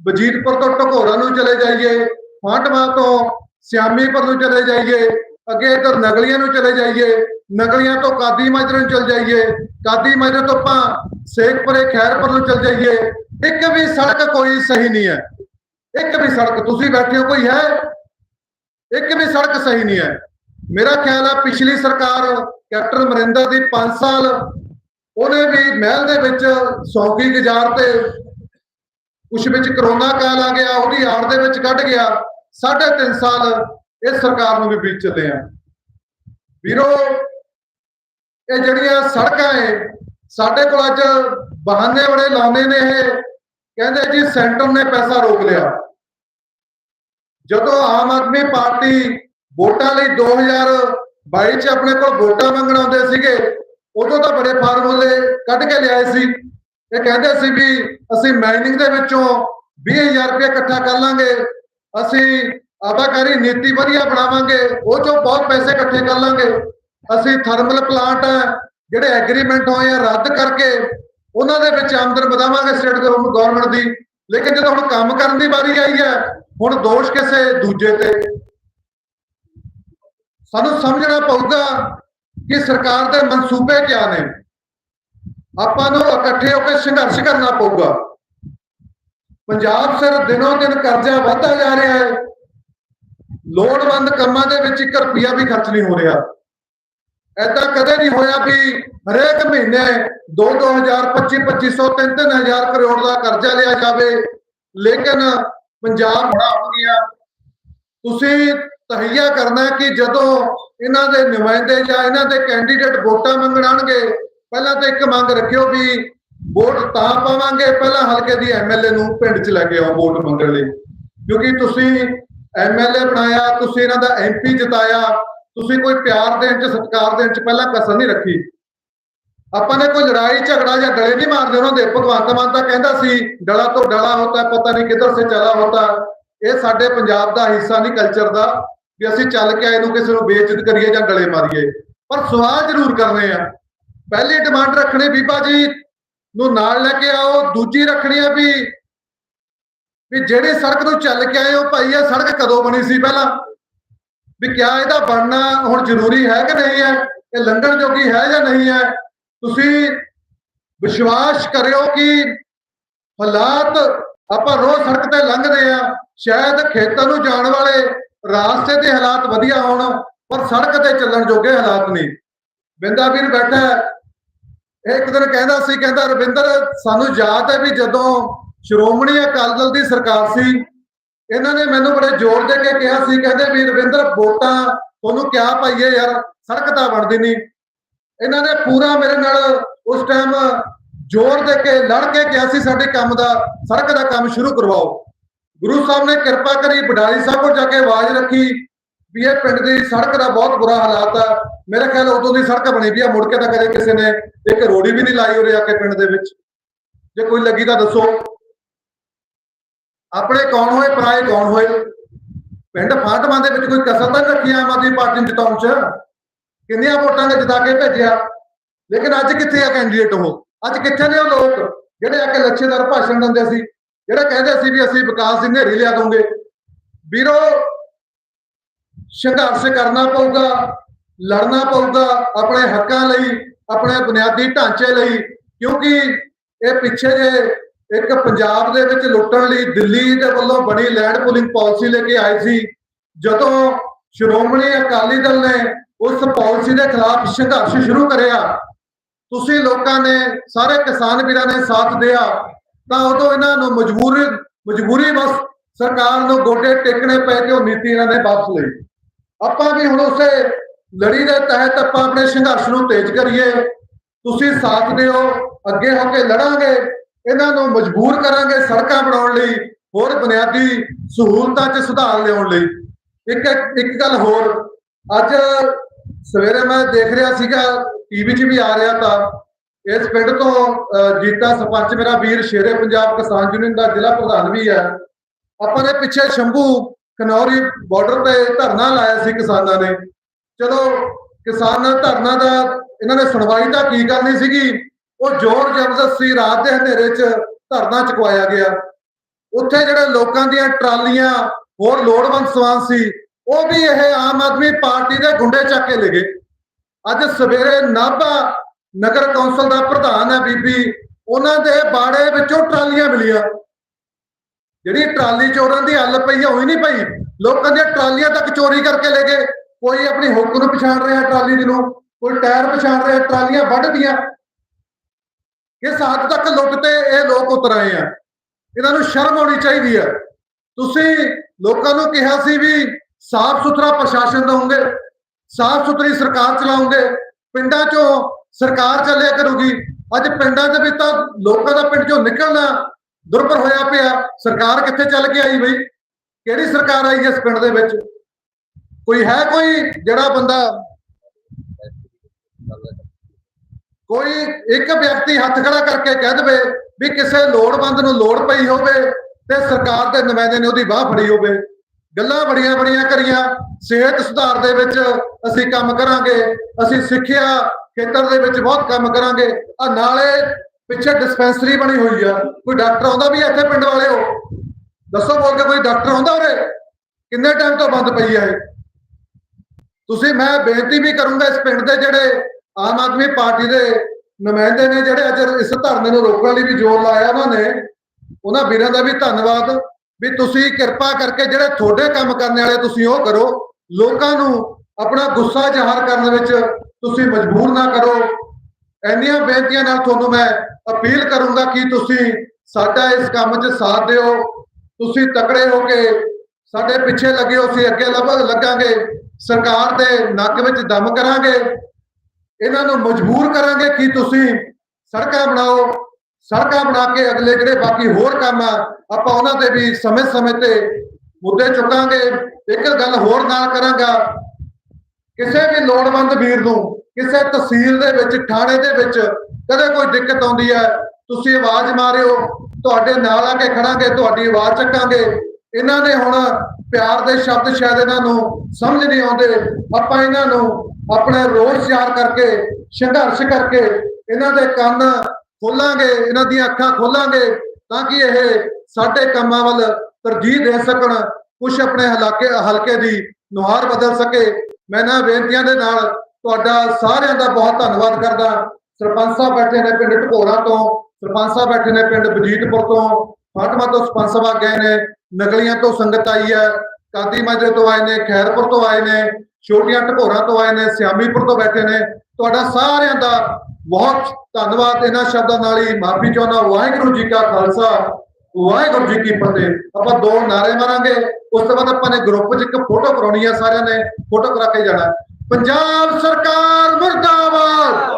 ਵਜੀਦਪੁਰ ਤੋਂ ਢਕੋਰਾ ਨੂੰ ਚਲੇ ਜਾਈਏ, ਫਾਟਵਾ ਤੋਂ ਸਿਆਮੀਪੁਰ ਨੂੰ ਚਲੇ ਜਾਈਏ, ਅੱਗੇ ਇਧਰ ਨਗਲੀਆਂ ਨੂੰ ਚਲੇ ਜਾਈਏ ਨਗਲੀਆਂ ਤੋਂ ਕਾਦੀ ਮਾਜਰੇ ਨੂੰ ਚਲੇ ਜਾਈਏ, ਕਾਦੀ ਮਾਜਰੇ ਤੋਂ ਆਪਾਂ ਸੇਖਪੁਰੇ, ਖੈਰਪੁਰ ਨੂੰ ਚਲੇ ਜਾਈਏ, ਇੱਕ ਵੀ ਸੜਕ ਕੋਈ ਸਹੀ ਨਹੀਂ ਹੈ। ਇੱਕ ਵੀ ਸੜਕ, ਤੁਸੀਂ ਬੈਠੇ ਹੋ, ਕੋਈ ਹੈ? ਇੱਕ ਵੀ ਸੜਕ ਸਹੀ ਨਹੀਂ ਹੈ। ਮੇਰਾ ਖਿਆਲ ਹੈ ਪਿਛਲੀ ਸਰਕਾਰ ਕੈਪਟਨ ਅਮਰਿੰਦਰ ਦੀ 5 ਸਾਲ, ਉਹਨੇ ਵੀ ਮਹਿਲ ਦੇ ਵਿੱਚ ਸੌਂਕੀ ਗੁਜ਼ਾਰ ਤੇ ਕੁਛ ਵਿੱਚ ਕਰੋਨਾ ਕਾਲ ਆ ਗਿਆ, ਉਹਦੀ ਆੜ ਦੇ ਵਿੱਚ ਕੱਢ ਗਿਆ। ਸਾਢੇ ਤਿੰਨ ਸਾਲ ਇਸ ਸਰਕਾਰ ਨੂੰ ਵੀ ਬੀਤ ਚੱਲੇ ਆ। ਵੀਰੋ ਇਹ ਜਿਹੜੀਆਂ ਸੜਕਾਂ ਏ, ਸਾਡੇ ਕੋਲ ਅੱਜ ਬਹਾਨੇ ਬੜੇ ਲਾਉਂਦੇ ਨੇ ਇਹ। ਕਹਿੰਦੇ ਜੀ, ਸੈਂਟਰ ਨੇ ਪੈਸਾ ਰੋਕ ਲਿਆ। ਜਦੋਂ ਆਮ ਆਦਮੀ ਪਾਰਟੀ ਵੋਟਾਂ ਲਈ 2022 ਚ ਆਪਣੇ ਕੋਲ ਵੋਟਾਂ ਮੰਗਣ ਆਉਂਦੇ ਸੀਗੇ, ਉਦੋਂ ਤਾਂ ਬੜੇ ਫਾਰਮੂਲੇ ਕੱਢ ਕੇ ਲਿਆਏ ਸੀ। ਇਹ ਕਹਿੰਦੇ ਸੀ ਵੀ ਅਸੀਂ ਮਾਈਨਿੰਗ ਦੇ ਵਿੱਚੋਂ 20000 ਰੁਪਏ ਇਕੱਠਾ ਕਰ ਲਾਂਗੇ। ਅਸੀਂ ਆਬਾਕਾਰੀ ਨੀਤੀ ਵਧੀਆ ਬਣਾਵਾਂਗੇ, ਉਹ ਚੋਂ ਬਹੁਤ ਪੈਸੇ ਇਕੱਠੇ ਕਰ ਲਾਂਗੇ। ਅਸੀਂ ਥਰਮਲ ਪਲਾਂਟ ਜਿਹੜੇ ਐਗਰੀਮੈਂਟ ਹੋਏ ਆ ਰੱਦ ਕਰਕੇ, ਉਹਨਾਂ ਦੇ ਵਿੱਚ ਆਮਦਨ ਵਧਾਵਾਂਗੇ ਸਟੇਟ ਗਵਰਨਮੈਂਟ ਦੀ। ਲੇਕਿਨ ਜਦੋਂ ਹੁਣ ਕੰਮ ਕਰਨ ਦੀ ਵਾਰੀ ਆਈ ਹੈ, ਹੁਣ ਦੋਸ਼ ਕਿਸੇ ਦੂਜੇ ਤੇ। ਸਾਨੂੰ ਸਮਝਣਾ ਪਊਗਾ ਕਿ ਸਰਕਾਰ ਦੇ ਮਨਸੂਬੇ ਕਿਆ ਨੇ। ਆਪਾਂ ਨੂੰ ਇਕੱਠੇ ਹੋ ਕੇ ਸੰਘਰਸ਼ ਕਰਨਾ ਪਊਗਾ। ਪੰਜਾਬ ਸਿਰ ਦਿਨੋਂ ਦਿਨ ਕਰਜ਼ਾ ਵਧਦਾ ਜਾ ਰਿਹਾ ਹੈ। ਲੋੜਵੰਦ ਕੰਮਾਂ ਦੇ ਵਿੱਚ 1 ਰੁਪਿਆ ਵੀ ਖਰਚ ਨਹੀਂ ਹੋ ਰਿਹਾ। ਐਦਾਂ ਕਦੇ ਨਹੀਂ ਹੋਇਆ ਵੀ ਹਰੇਕ ਮਹੀਨੇ 2 2000 25 2500 3 3000 ਕਰੋੜ ਦਾ ਕਰਜ਼ਾ ਲਿਆ ਜਾਵੇ। ਲੇਕਿਨ ਪੰਜਾਬ ਬੜਾ ਹੋ। ਗਿਆ ਤੁਸੀਂ ਤਹਈਆ ਕਰਨਾ ਕਿ ਜਦੋਂ ਇਹਨਾਂ ਦੇ ਨੁਮਾਇੰਦੇ ਜਾਂ ਇਹਨਾਂ ਦੇ ਕੈਂਡੀਡੇਟ ਵੋਟਾਂ ਮੰਗਣ ਆਣਗੇ ਪਹਿਲਾਂ ਤਾਂ ਇੱਕ ਮੰਗ ਰੱਖਿਓ ਵੀ ਵੋਟ ਤਾਂ ਪਾਵਾਂਗੇ, ਪਹਿਲਾਂ ਹਲਕੇ ਦੀ ਐਮਐਲਏ ਨੂੰ ਪਿੰਡ 'ਚ ਲੈ ਕੇ ਆਓ ਵੋਟ ਮੰਗਣ ਲਈ। ਕਿਉਂਕਿ ਤੁਸੀਂ ਐਮਐਲਏ ਬਣਾਇਆ, ਤੁਸੀਂ ਇਹਨਾਂ ਦਾ ਐਮਪੀ ਜਿਤਾਇਆ ਤੁਸੀਂ ਕੋਈ ਪਿਆਰ ਦੇਣ 'ਚ, ਸਤਿਕਾਰ ਦੇਣ 'ਚ ਪਹਿਲਾਂ ਕਸਰ ਨਹੀਂ ਰੱਖੀ। ਆਪਾਂ ਨੇ ਕੋਈ ਲੜਾਈ, ਝਗੜਾ ਜਾਂ ਡਲੇ ਨਹੀਂ ਮਾਰਦੇ, ਉਹਨਾਂ ਦੇ ਭਗਵੰਤ ਮਾਨ ਤਾਂ ਕਹਿੰਦਾ ਸੀ, ਡਲਾ ਤੋਂ ਡਲਾ ਹੁੰਦਾ, ਪਤਾ ਨਹੀਂ ਕਿੱਧਰ ਸੇ ਚਲਾ ਹੁੰਦਾ। ਇਹ ਸਾਡੇ ਪੰਜਾਬ ਦਾ ਹਿੱਸਾ ਨਹੀਂ ਕਲਚਰ ਦਾ। ਵੀ ਅਸੀਂ ਚੱਲ ਕੇ ਆਏ ਨੂੰ ਕਿਸੇ ਨੂੰ ਬੇਇੱਜ਼ਤ ਕਰੀਏ ਜਾਂ ਡਲੇ ਮਾਰੀਏ। ਪਰ ਸਵਾਲ ਜ਼ਰੂਰ ਕਰਨੇ ਆ। ਪਹਿਲੀ ਡਿਮਾਂਡ ਰੱਖਣੀ ਬੀਬਾ ਜੀ ਨੂੰ ਨਾਲ ਲੈ ਕੇ ਆਓ। ਦੂਜੀ ਰੱਖਣੀ ਆ ਵੀ ਵੀ ਜਿਹੜੀ ਸੜਕ ਨੂੰ ਚੱਲ ਕੇ ਆਏ ਹੋ ਭਾਈ, ਇਹ ਸੜਕ ਕਦੋਂ ਬਣੀ ਸੀ ਪਹਿਲਾਂ? ਵੀ ਕਿਆ ਇਹਦਾ ਬਣਨਾ ਹੁਣ ਜ਼ਰੂਰੀ ਹੈ ਕਿ ਨਹੀਂ ਹੈ? ਇਹ ਲੰਘਣ ਜੋਗੀ ਹੈ ਜਾਂ ਨਹੀਂ ਹੈ? ਤੁਸੀਂ ਵਿਸ਼ਵਾਸ ਕਰਿਓ ਕਿ ਹਾਲਾਤ ਆਪਾਂ ਰੋਜ਼ ਸੜਕ ਤੇ ਲੰਘਦੇ ਆ ਸ਼ਾਇਦ ਖੇਤਾਂ ਨੂੰ ਜਾਣ ਵਾਲੇ ਰਾਸਤੇ ਦੇ ਹਾਲਾਤ ਵਧੀਆ ਹੋਣ, ਪਰ ਸੜਕ ਤੇ ਚੱਲਣ ਜੋਗੇ ਹਾਲਾਤ ਨਹੀਂ। ਬਿੰਦਾ ਵੀਰ ਬੈਠਾ ਇਹ ਇੱਕ ਦਿਨ ਕਹਿੰਦਾ ਸੀ, ਕਹਿੰਦਾ ਰਵਿੰਦਰ, ਸਾਨੂੰ ਯਾਦ ਹੈ ਵੀ ਜਦੋਂ ਸ਼੍ਰੋਮਣੀ ਅਕਾਲੀ ਦਲ ਦੀ ਸਰਕਾਰ ਸੀ ਇਹਨਾਂ ਨੇ ਮੈਨੂੰ ਬੜੇ ਜ਼ੋਰ ਦੇ ਕੇ ਕਿਹਾ ਸੀ, ਕਹਿੰਦੇ ਵੀ ਰਵਿੰਦਰ, ਵੋਟਾਂ ਤੁਹਾਨੂੰ ਕਿਹਾ ਪਾਈਏ ਯਾਰ, ਸੜਕ ਤਾਂ ਬਣਦੀ ਨਹੀਂ। ਇਹਨਾਂ ਨੇ ਪੂਰਾ ਮੇਰੇ ਨਾਲ ਉਸ ਟਾਈਮ ਜ਼ੋਰ ਦੇ ਕੇ ਲੜ ਕੇ ਕਿਹਾ ਸੀ, ਸਾਡੇ ਕੰਮ ਦਾ, ਸੜਕ ਦਾ ਕੰਮ ਸ਼ੁਰੂ ਕਰਵਾਓ। ਗੁਰੂ ਸਾਹਿਬ ਨੇ ਕਿਰਪਾ ਕਰੀ ਬਡਾਲੀ ਸਾਹਿਬ ਕੋਲ ਜਾ ਕੇ ਆਵਾਜ਼ ਰੱਖੀ ਵੀ ਇਹ ਪਿੰਡ ਦੀ ਸੜਕ ਦਾ ਬਹੁਤ ਬੁਰਾ ਹਾਲਾਤ ਆ। ਮੇਰੇ ਖਿਆਲ ਉਦੋਂ ਦੀ ਸੜਕ ਬਣੀ ਵੀ ਆ, ਮੁੜ ਕੇ ਤਾਂ ਕਦੇ ਕਿਸੇ ਨੇ ਇੱਕ ਰੋੜੀ ਵੀ ਨਹੀਂ ਲਾਈ ਉਰੇ ਆ ਕੇ ਪਿੰਡ ਦੇ ਵਿੱਚ। ਜੇ ਕੋਈ ਲੱਗੀ ਤਾਂ ਦੱਸੋ। ਆਪਣੇ ਕੌਣ ਹੋਏ, ਪਰਾਏ ਕੌਣ ਹੋਏ? ਪਿੰਡ ਫਾਟਵਾਂ ਦੇ ਵਿੱਚ ਕੋਈ ਕਸਰ ਤਾਂ ਨਹੀਂ ਰੱਖੀ ਆਮ ਆਦਮੀ ਪਾਰਟੀ ਨੂੰ ਜਿਤਾਉਣ ਚ? ਕਿੰਨੀਆਂ ਵੋਟਾਂ ਨੇ ਜਿਤਾ ਕੇ ਭੇਜਿਆ? ਲੇਕਿਨ ਅੱਜ ਕਿੱਥੇ ਆ ਕੈਂਡੀਡੇਟ ਉਹ? ਅੱਜ ਕਿੱਥੇ ਨੇ ਉਹ ਲੋਕ? ਜਿਹੜੇ ਆ ਕੇ ਲੱਛੇਦਾਰ ਭਾਸ਼ਣ ਦਿੰਦੇ ਸੀ, ਜਿਹੜੇ ਕਹਿੰਦੇ ਸੀ ਵੀ ਅਸੀਂ ਵਿਕਾਸ ਦੀ ਨੇਰੀ ਲਿਆ ਦੂੰਗੇ ਵੀਰੋ, ਸੰਘਰਸ਼ ਕਰਨਾ ਪਊਗਾ, ਲੜਨਾ ਪਊਗਾ ਆਪਣੇ ਹੱਕਾਂ ਲਈ, ਆਪਣੇ ਬੁਨਿਆਦੀ ਢਾਂਚੇ ਲਈ, ਕਿਉਂਕਿ ਇਹ ਪਿੱਛੇ ਜੇ ਇੱਕ ਪੰਜਾਬ ਦੇ ਵਿੱਚ ਲੁੱਟਣ ਲਈ ਦਿੱਲੀ ਦੇ ਵੱਲੋਂ ਬਣੀ ਲੈਂਡ ਪੁਲਿੰਗ ਪਾਲਿਸੀ ਲੈ ਕੇ ਆਏ ਸੀ। ਜਦੋਂ ਸ਼੍ਰੋਮਣੀ ਅਕਾਲੀ ਦਲ ਨੇ ਉਸ ਪਾਲਿਸੀ ਦੇ ਖਿਲਾਫ ਸੰਘਰਸ਼ ਸ਼ੁਰੂ ਕਰਿਆ, ਤੁਸੀਂ ਲੋਕਾਂ ਨੇ, ਸਾਰੇ ਕਿਸਾਨ ਵੀਰਾਂ ਨੇ ਸਾਥ ਦਿਆ, ਤਾਂ ਉਦੋਂ ਇਹਨਾਂ ਨੂੰ ਮਜਬੂਰ, ਮਜਬੂਰੀ ਬਸ ਸਰਕਾਰ ਨੂੰ ਗੋਡੇ ਟੇਕਣੇ ਪੈ ਕੇ ਉਹ ਨੀਤੀ ਇਹਨਾਂ ਨੇ ਵਾਪਸ ਲਈ। ਆਪਾਂ ਵੀ ਹੁਣ ਉਸੇ ਲੜੀ ਦੇ ਤਹਿਤ ਆਪਾਂ ਆਪਣੇ ਸੰਘਰਸ਼ ਨੂੰ ਤੇਜ਼ ਕਰੀਏ। ਤੁਸੀਂ ਸਾਥ ਦਿਓ, ਅੱਗੇ ਹੋ ਕੇ ਲੜਾਂਗੇ। ਇਹਨਾਂ ਨੂੰ ਮਜਬੂਰ ਕਰਾਂਗੇ ਸੜਕਾਂ ਬਣਾਉਣ ਲਈ ਹੋਰ ਬੁਨਿਆਦੀ ਸਹੂਲਤਾਂ 'ਚ ਸੁਧਾਰ ਲਿਆਉਣ ਲਈ। ਇੱਕ ਇੱਕ ਗੱਲ ਹੋਰ ਅੱਜ ਸਵੇਰੇ ਮੈਂ ਦੇਖ ਰਿਹਾ ਸੀਗਾ ਟੀਵੀ 'ਚ ਵੀ ਆ ਰਿਹਾ ਤਾਂ ਇਸ ਪਿੰਡ ਤੋਂ ਅਹ, ਜੀਤਾ ਸਰਪੰਚ ਮੇਰਾ ਵੀਰ ਸ਼ੇਰੇ ਪੰਜਾਬ ਕਿਸਾਨ ਯੂਨੀਅਨ ਦਾ ਜ਼ਿਲ੍ਹਾ ਪ੍ਰਧਾਨ ਵੀ ਹੈ। ਆਪਾਂ ਨੇ ਪਿੱਛੇ ਸ਼ੰਭੂ ਖਨੌਰੀ ਬਾਰਡਰ ਤੇ ਧਰਨਾ ਲਾਇਆ ਸੀ ਕਿਸਾਨਾਂ ਨੇ। ਚਲੋ ਕਿਸਾਨ ਧਰਨਾ ਦਾ ਇਹਨਾਂ ਨੇ ਸੁਣਵਾਈ ਤਾਂ ਕੀ ਕਰਨੀ ਸੀਗੀ? ਉਹ ਜ਼ੋਰ ਜ਼ਬਰਦਸਤੀ ਰਾਤ ਦੇ ਹਨੇਰੇ 'ਚ ਧਰਨਾ ਚੁਕਵਾਇਆ ਗਿਆ। ਉੱਥੇ ਜਿਹੜੇ ਲੋਕਾਂ ਦੀਆਂ ਟਰਾਲੀਆਂ, ਹੋਰ ਲੋੜਵੰਦ ਸਮਾਨ ਸੀ, ਉਹ ਵੀ ਇਹ ਆਮ ਆਦਮੀ ਪਾਰਟੀ ਦੇ ਗੁੰਡੇ ਚੱਕ ਕੇ ਲੈ ਗਏ। ਅੱਜ ਸਵੇਰੇ ਨਾਭਾ ਨਗਰ ਕੌਂਸਲ ਦਾ ਪ੍ਰਧਾਨ ਹੈ ਬੀਬੀ, ਉਹਨਾਂ ਦੇ ਬਾੜੇ ਵਿੱਚੋਂ ਟਰਾਲੀਆਂ ਮਿਲੀਆਂ। ਜਿਹੜੀ ਟਰਾਲੀ ਚੋਰਾਂ ਦੀ ਹੱਲ ਪਈ ਆ, ਹੋਈ ਨਹੀਂ ਪਈ। ਲੋਕਾਂ ਦੀਆਂ ਟਰਾਲੀਆਂ ਤੱਕ ਚੋਰੀ ਕਰਕੇ ਲੈ ਗਏ। ਕੋਈ ਆਪਣੀ ਹੁੱਕ ਨੂੰ ਪਛਾਣ ਰਿਹਾ ਟਰਾਲੀ ਦੀ ਨੂੰ, ਕੋਈ ਟਾਇਰ ਪਛਾਣ ਰਿਹਾ, ਟਰਾਲੀਆਂ ਵੱਢਦੀਆਂ ਇਸ ਹੱਦ ਤੱਕ ਲੁੱਟ ਤੇ ਇਹ ਲੋਕ ਉਤਰ ਆਏ ਆ। ਇਹਨਾਂ ਨੂੰ ਸ਼ਰਮ ਆਉਣੀ ਚਾਹੀਦੀ ਆ। ਤੁਸੀਂ ਲੋਕਾਂ ਨੂੰ ਕਿਹਾ ਸੀ ਵੀ ਸਾਫ਼ ਸੁਥਰਾ ਪ੍ਰਸ਼ਾਸਨ ਦਵੋਗੇ ਸਾਫ਼ ਸੁਥਰੀ ਸਰਕਾਰ ਚਲਾਉਂਗੇ ਪਿੰਡਾਂ ਚੋਂ ਸਰਕਾਰ ਚੱਲਿਆ ਕਰੂਗੀ। ਅੱਜ ਪਿੰਡਾਂ ਦੇ ਵਿੱਚ ਤਾਂ ਲੋਕਾਂ ਦਾ ਪਿੰਡ ਚੋਂ ਨਿਕਲਣਾ ਦੁਰਭਰ ਹੋਇਆ ਪਿਆ। ਸਰਕਾਰ ਕਿੱਥੇ ਚੱਲ ਕੇ ਆਈ ਬਈ? ਕਿਹੜੀ ਸਰਕਾਰ ਆਈ ਇਸ ਪਿੰਡ ਦੇ ਵਿੱਚ? ਕੋਈ ਹੈ ਕੋਈ ਜਿਹੜਾ ਬੰਦਾ ਕੋਈ ਇੱਕ ਵਿਅਕਤੀ ਹੱਥ ਖੜਾ ਕਰਕੇ ਕਹਿ ਦੇਵੇ ਵੀ ਕਿਸੇ ਲੋੜਵੰਦ ਨੂੰ ਲੋੜ ਪਈ ਹੋਵੇ ਤੇ ਸਰਕਾਰ ਦੇ ਨੁਮਾਇੰਦੇ ਨੇ ਉਹਦੀ ਬਾਹ ਫੜੀ ਹੋਵੇ। ਗੱਲਾਂ ਬੜੀਆਂ ਬੜੀਆਂ ਕਰੀਆਂ। ਸਿਹਤ ਸੁਧਾਰ ਦੇ ਵਿੱਚ ਅਸੀਂ ਕੰਮ ਕਰਾਂਗੇ। ਅਸੀਂ ਸਿੱਖਿਆ ਖੇਤਰ ਦੇ ਵਿੱਚ ਬਹੁਤ ਕੰਮ ਕਰਾਂਗੇ। ਆ ਨਾਲੇ ਪਿੱਛੇ ਡਿਸਪੈਂਸਰੀ ਬਣੀ ਹੋਈ ਆ। ਕੋਈ ਡਾਕਟਰ ਆਉਂਦਾ ਵੀ ਆ ਇੱਥੇ ਪਿੰਡ ਵਾਲਿਓ? ਦੱਸੋ ਬੋਲ ਕੇ ਕੋਈ ਡਾਕਟਰ ਆਉਂਦਾ ਉਰੇ? ਕਿੰਨੇ ਟਾਈਮ ਤੋਂ ਬੰਦ ਪਈ ਆ ਇਹ? ਤੁਸੀਂ ਮੈਂ ਬੇਨਤੀ ਵੀ ਕਰੂੰਗਾ ਇਸ ਪਿੰਡ ਦੇ ਜਿਹੜੇ ਆਮ ਆਦਮੀ ਪਾਰਟੀ ਦੇ ਨੁਮਾਇੰਦੇ ਨੇ ਜਿਹੜੇ ਅੱਜ ਇਸ ਧਰਨੇ ਨੂੰ ਰੋਕਣ ਲਈ ਵੀ ਜ਼ੋਰ ਲਾਇਆ ਉਹਨਾਂ ਨੇ, ਉਹਨਾਂ ਵੀਰਾਂ ਦਾ ਵੀ ਧੰਨਵਾਦ ਵੀ ਤੁਸੀਂ ਕਿਰਪਾ ਕਰਕੇ ਜਿਹੜੇ ਤੁਹਾਡੇ ਕੰਮ ਕਰਨ ਵਾਲੇ ਤੁਸੀਂ ਉਹ ਕਰੋ, ਲੋਕਾਂ ਨੂੰ ਆਪਣਾ ਗੁੱਸਾ ਜ਼ਾਹਰ ਕਰਨ ਵਿੱਚ ਤੁਸੀਂ ਮਜਬੂਰ ਨਾ ਕਰੋ। ਇੰਨੀਆਂ ਬੇਨਤੀਆਂ ਨਾਲ ਤੁਹਾਨੂੰ ਮੈਂ ਅਪੀਲ ਕਰੂੰਗਾ ਕਿ ਤੁਸੀਂ ਸਾਡਾ ਇਸ ਕੰਮ 'ਚ ਸਾਥ ਦਿਓ। ਤੁਸੀਂ ਤਕੜੇ ਹੋ ਕੇ ਸਾਡੇ ਪਿੱਛੇ ਲੱਗੇ ਹੋ, ਅਸੀਂ ਅੱਗੇ ਲੱਭ, ਲੱਗਾਂਗੇ। ਸਰਕਾਰ ਦੇ ਨੱਕ ਵਿੱਚ ਦਮ ਕਰਾਂਗੇ। ਇਹਨਾਂ ਨੂੰ ਮਜਬੂਰ ਕਰਾਂਗੇ ਕਿ ਤੁਸੀਂ ਸੜਕਾਂ ਬਣਾਓ, ਸੜਕਾਂ ਬਣਾ ਕੇ ਅਗਲੇ ਜਿਹੜੇ ਬਾਕੀ ਹੋਰ ਕੰਮ ਆ, ਆਪਾਂ ਉਹਨਾਂ ਤੇ ਵੀ ਸਮੇਂ-ਸਮੇਂ ਤੇ ਮੁੱਦੇ ਚੁੱਕਾਂਗੇ। ਇੱਕ ਗੱਲ ਹੋਰ ਨਾਲ ਕਰਾਂਗਾ, ਕਿਸੇ ਵੀ ਲੋੜਵੰਦ ਵੀਰ ਨੂੰ, ਕਿਸੇ ਤਹਿਸੀਲ ਦੇ ਵਿੱਚ, ਥਾਣੇ ਦੇ ਵਿੱਚ ਕਦੇ ਕੋਈ ਦਿੱਕਤ ਆਉਂਦੀ ਹੈ, ਤੁਸੀਂ ਆਵਾਜ਼ ਮਾਰਿਓ, ਤੁਹਾਡੇ ਨਾਲ ਆ ਕੇ ਖੜਾਂਗੇ, ਤੁਹਾਡੀ ਆਵਾਜ਼ ਚੱਕਾਂਗੇ। ਇਹਨਾਂ ਨੇ ਹੁਣ ਪਿਆਰ ਦੇ ਸ਼ਬਦ ਸ਼ਾਇਦ ਇਹਨਾਂ ਨੂੰ ਸਮਝ ਨਹੀਂ ਆਉਂਦੇ, ਆਪਾਂ ਇਹਨਾਂ ਨੂੰ ਆਪਣੇ ਰੋਜ਼ ਯਾਰ ਕਰਕੇ, ਸੰਘਰਸ਼ ਕਰਕੇ ਇਹਨਾਂ ਦੇ ਕੰਨ ਖੋਲਾਂਗੇ, ਇਹਨਾਂ ਦੀਆਂ ਅੱਖਾਂ ਖੋਲਾਂਗੇ ਤਾਂ ਕਿ ਇਹ ਸਾਡੇ ਕੰਮਾਂ ਵੱਲ ਤਰਜੀਹ ਦੇ ਸਕਣ ਕੁਝ ਆਪਣੇ ਹਲਾਕੇ, ਹਲਕੇ ਦੀ ਨੁਹਾਰ ਬਦਲ ਸਕੇ। ਮੈਂ ਇਹਨਾਂ ਬੇਨਤੀਆਂ ਦੇ ਨਾਲ ਤੁਹਾਡਾ ਸਾਰਿਆਂ ਦਾ ਬਹੁਤ ਧੰਨਵਾਦ ਕਰਦਾ। ਸਰਪੰਚ ਸਾਹਿਬ ਬੈਠੇ ਨੇ ਪਿੰਡ ਢਕੋਰਾ ਤੋਂ, ਸਰਪੰਚ ਸਾਹਿਬ ਬੈਠੇ ਨੇ ਪਿੰਡ ਬਜੀਤਪੁਰ ਤੋਂ ਫਾਟਮਾ ਤੋਂ ਸਰਪੰਚ ਸਾਹਿਬ ਗਏ ਨੇ ਨਗਲੀਆਂ ਤੋਂ ਸੰਗਤ ਆਈ ਹੈ ਕਾਦੀ ਮਾਜਰੇ ਤੋਂ ਆਏ ਨੇ, ਖੈਰਪੁਰ ਤੋਂ ਆਏ ਨੇ ਛੋਟੀਆਂ ਢਕੋਰਾ ਤੋਂ ਆਏ ਨੇ, ਸਿਆਮੀਪੁਰ ਤੋਂ ਬੈਠੇ ਨੇ। ਤੁਹਾਡਾ ਸਾਰਿਆਂ ਦਾ ਬਹੁਤ ਧੰਨਵਾਦ। ਇਹਨਾਂ ਸ਼ਬਦਾਂ ਨਾਲ ਹੀ ਮਾਫੀ ਚਾਹੁੰਦਾ ਵਾਹਿਗੁਰੂ ਜੀ ਕਾ ਖਾਲਸਾ, ਵਾਹਿਗੁਰੂ ਜੀ ਕੀ ਫਤਿਹ। ਆਪਾਂ ਦੋ ਨਾਰੇ ਮਾਰਾਂਗੇ। ਉਸ ਤੋਂ ਬਾਅਦ ਆਪਾਂ ਨੇ ਗਰੁੱਪ 'ਚ ਇੱਕ ਫੋਟੋ ਕਰਾਉਣੀ ਆ ਸਾਰਿਆਂ ਨੇ। ਫੋਟੋ ਕਰਾ ਕੇ ਜਾਣਾ। ਪੰਜਾਬ ਸਰਕਾਰ ਮੁਰਦਾਬਾਦ!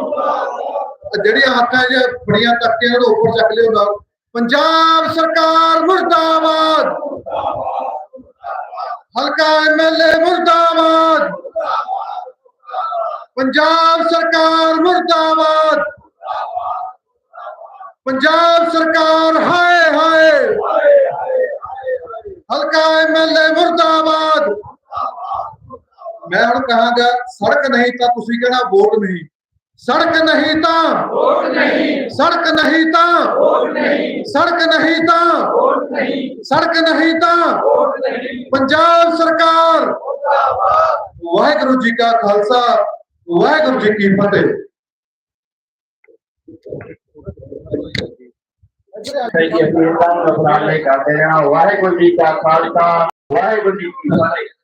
ਜਿਹੜੀਆਂ ਹੱਥਾਂ 'ਚ ਬੜੀਆਂ ਤੱਕੀਆਂ ਨੂੰ ਉੱਪਰ ਚੱਕ ਲਿਓ ਨਾਲ। ਪੰਜਾਬ ਸਰਕਾਰ ਮੁਰਦਾਬਾਦ! ਹਲਕਾ ਐਮਐਲਏ ਮੁਰਦਾਬਾਦ ਪੰਜਾਬ ਸਰਕਾਰ ਮੁਰਦਾਬਾਦ ਪੰਜਾਬ ਸਰਕਾਰ ਹਾਏ ਹਾਏ ਹਲਕਾ ਐਮਐਲਏ ਮੁਰਦਾਬਾਦ ਮੈਂ ਹੁਣ ਕਹਾਂਗਾ ਸੜਕ ਨਹੀਂ ਤਾਂ ਤੁਸੀਂ ਕਹਿਣਾ ਵੋਟ ਨਹੀਂ ਸੜਕ ਨਹੀਂ ਤਾਂ। ਵੋਟ ਨਹੀਂ। ਸੜਕ ਨਹੀਂ ਤਾਂ। ਵੋਟ ਨਹੀਂ। ਸੜਕ ਨਹੀਂ ਤਾਂ। ਵੋਟ ਨਹੀਂ। ਸੜਕ ਨਹੀਂ ਤਾਂ। ਵੋਟ ਨਹੀਂ। ਪੰਜਾਬ ਸਰਕਾਰ। ਵਾਹਿਗੁਰੂ ਜੀ ਕਾ ਖਾਲਸਾ। ਵਾਹਿਗੁਰੂ ਜੀ ਕੀ ਫਤਿਹ। ਵਾਹਿਗੁਰੂ ਜੀ ਕਾ ਖਾਲਸਾ। ਵਾਹਿਗੁਰੂ ਜੀ ਕੀ ਫਤਿਹ।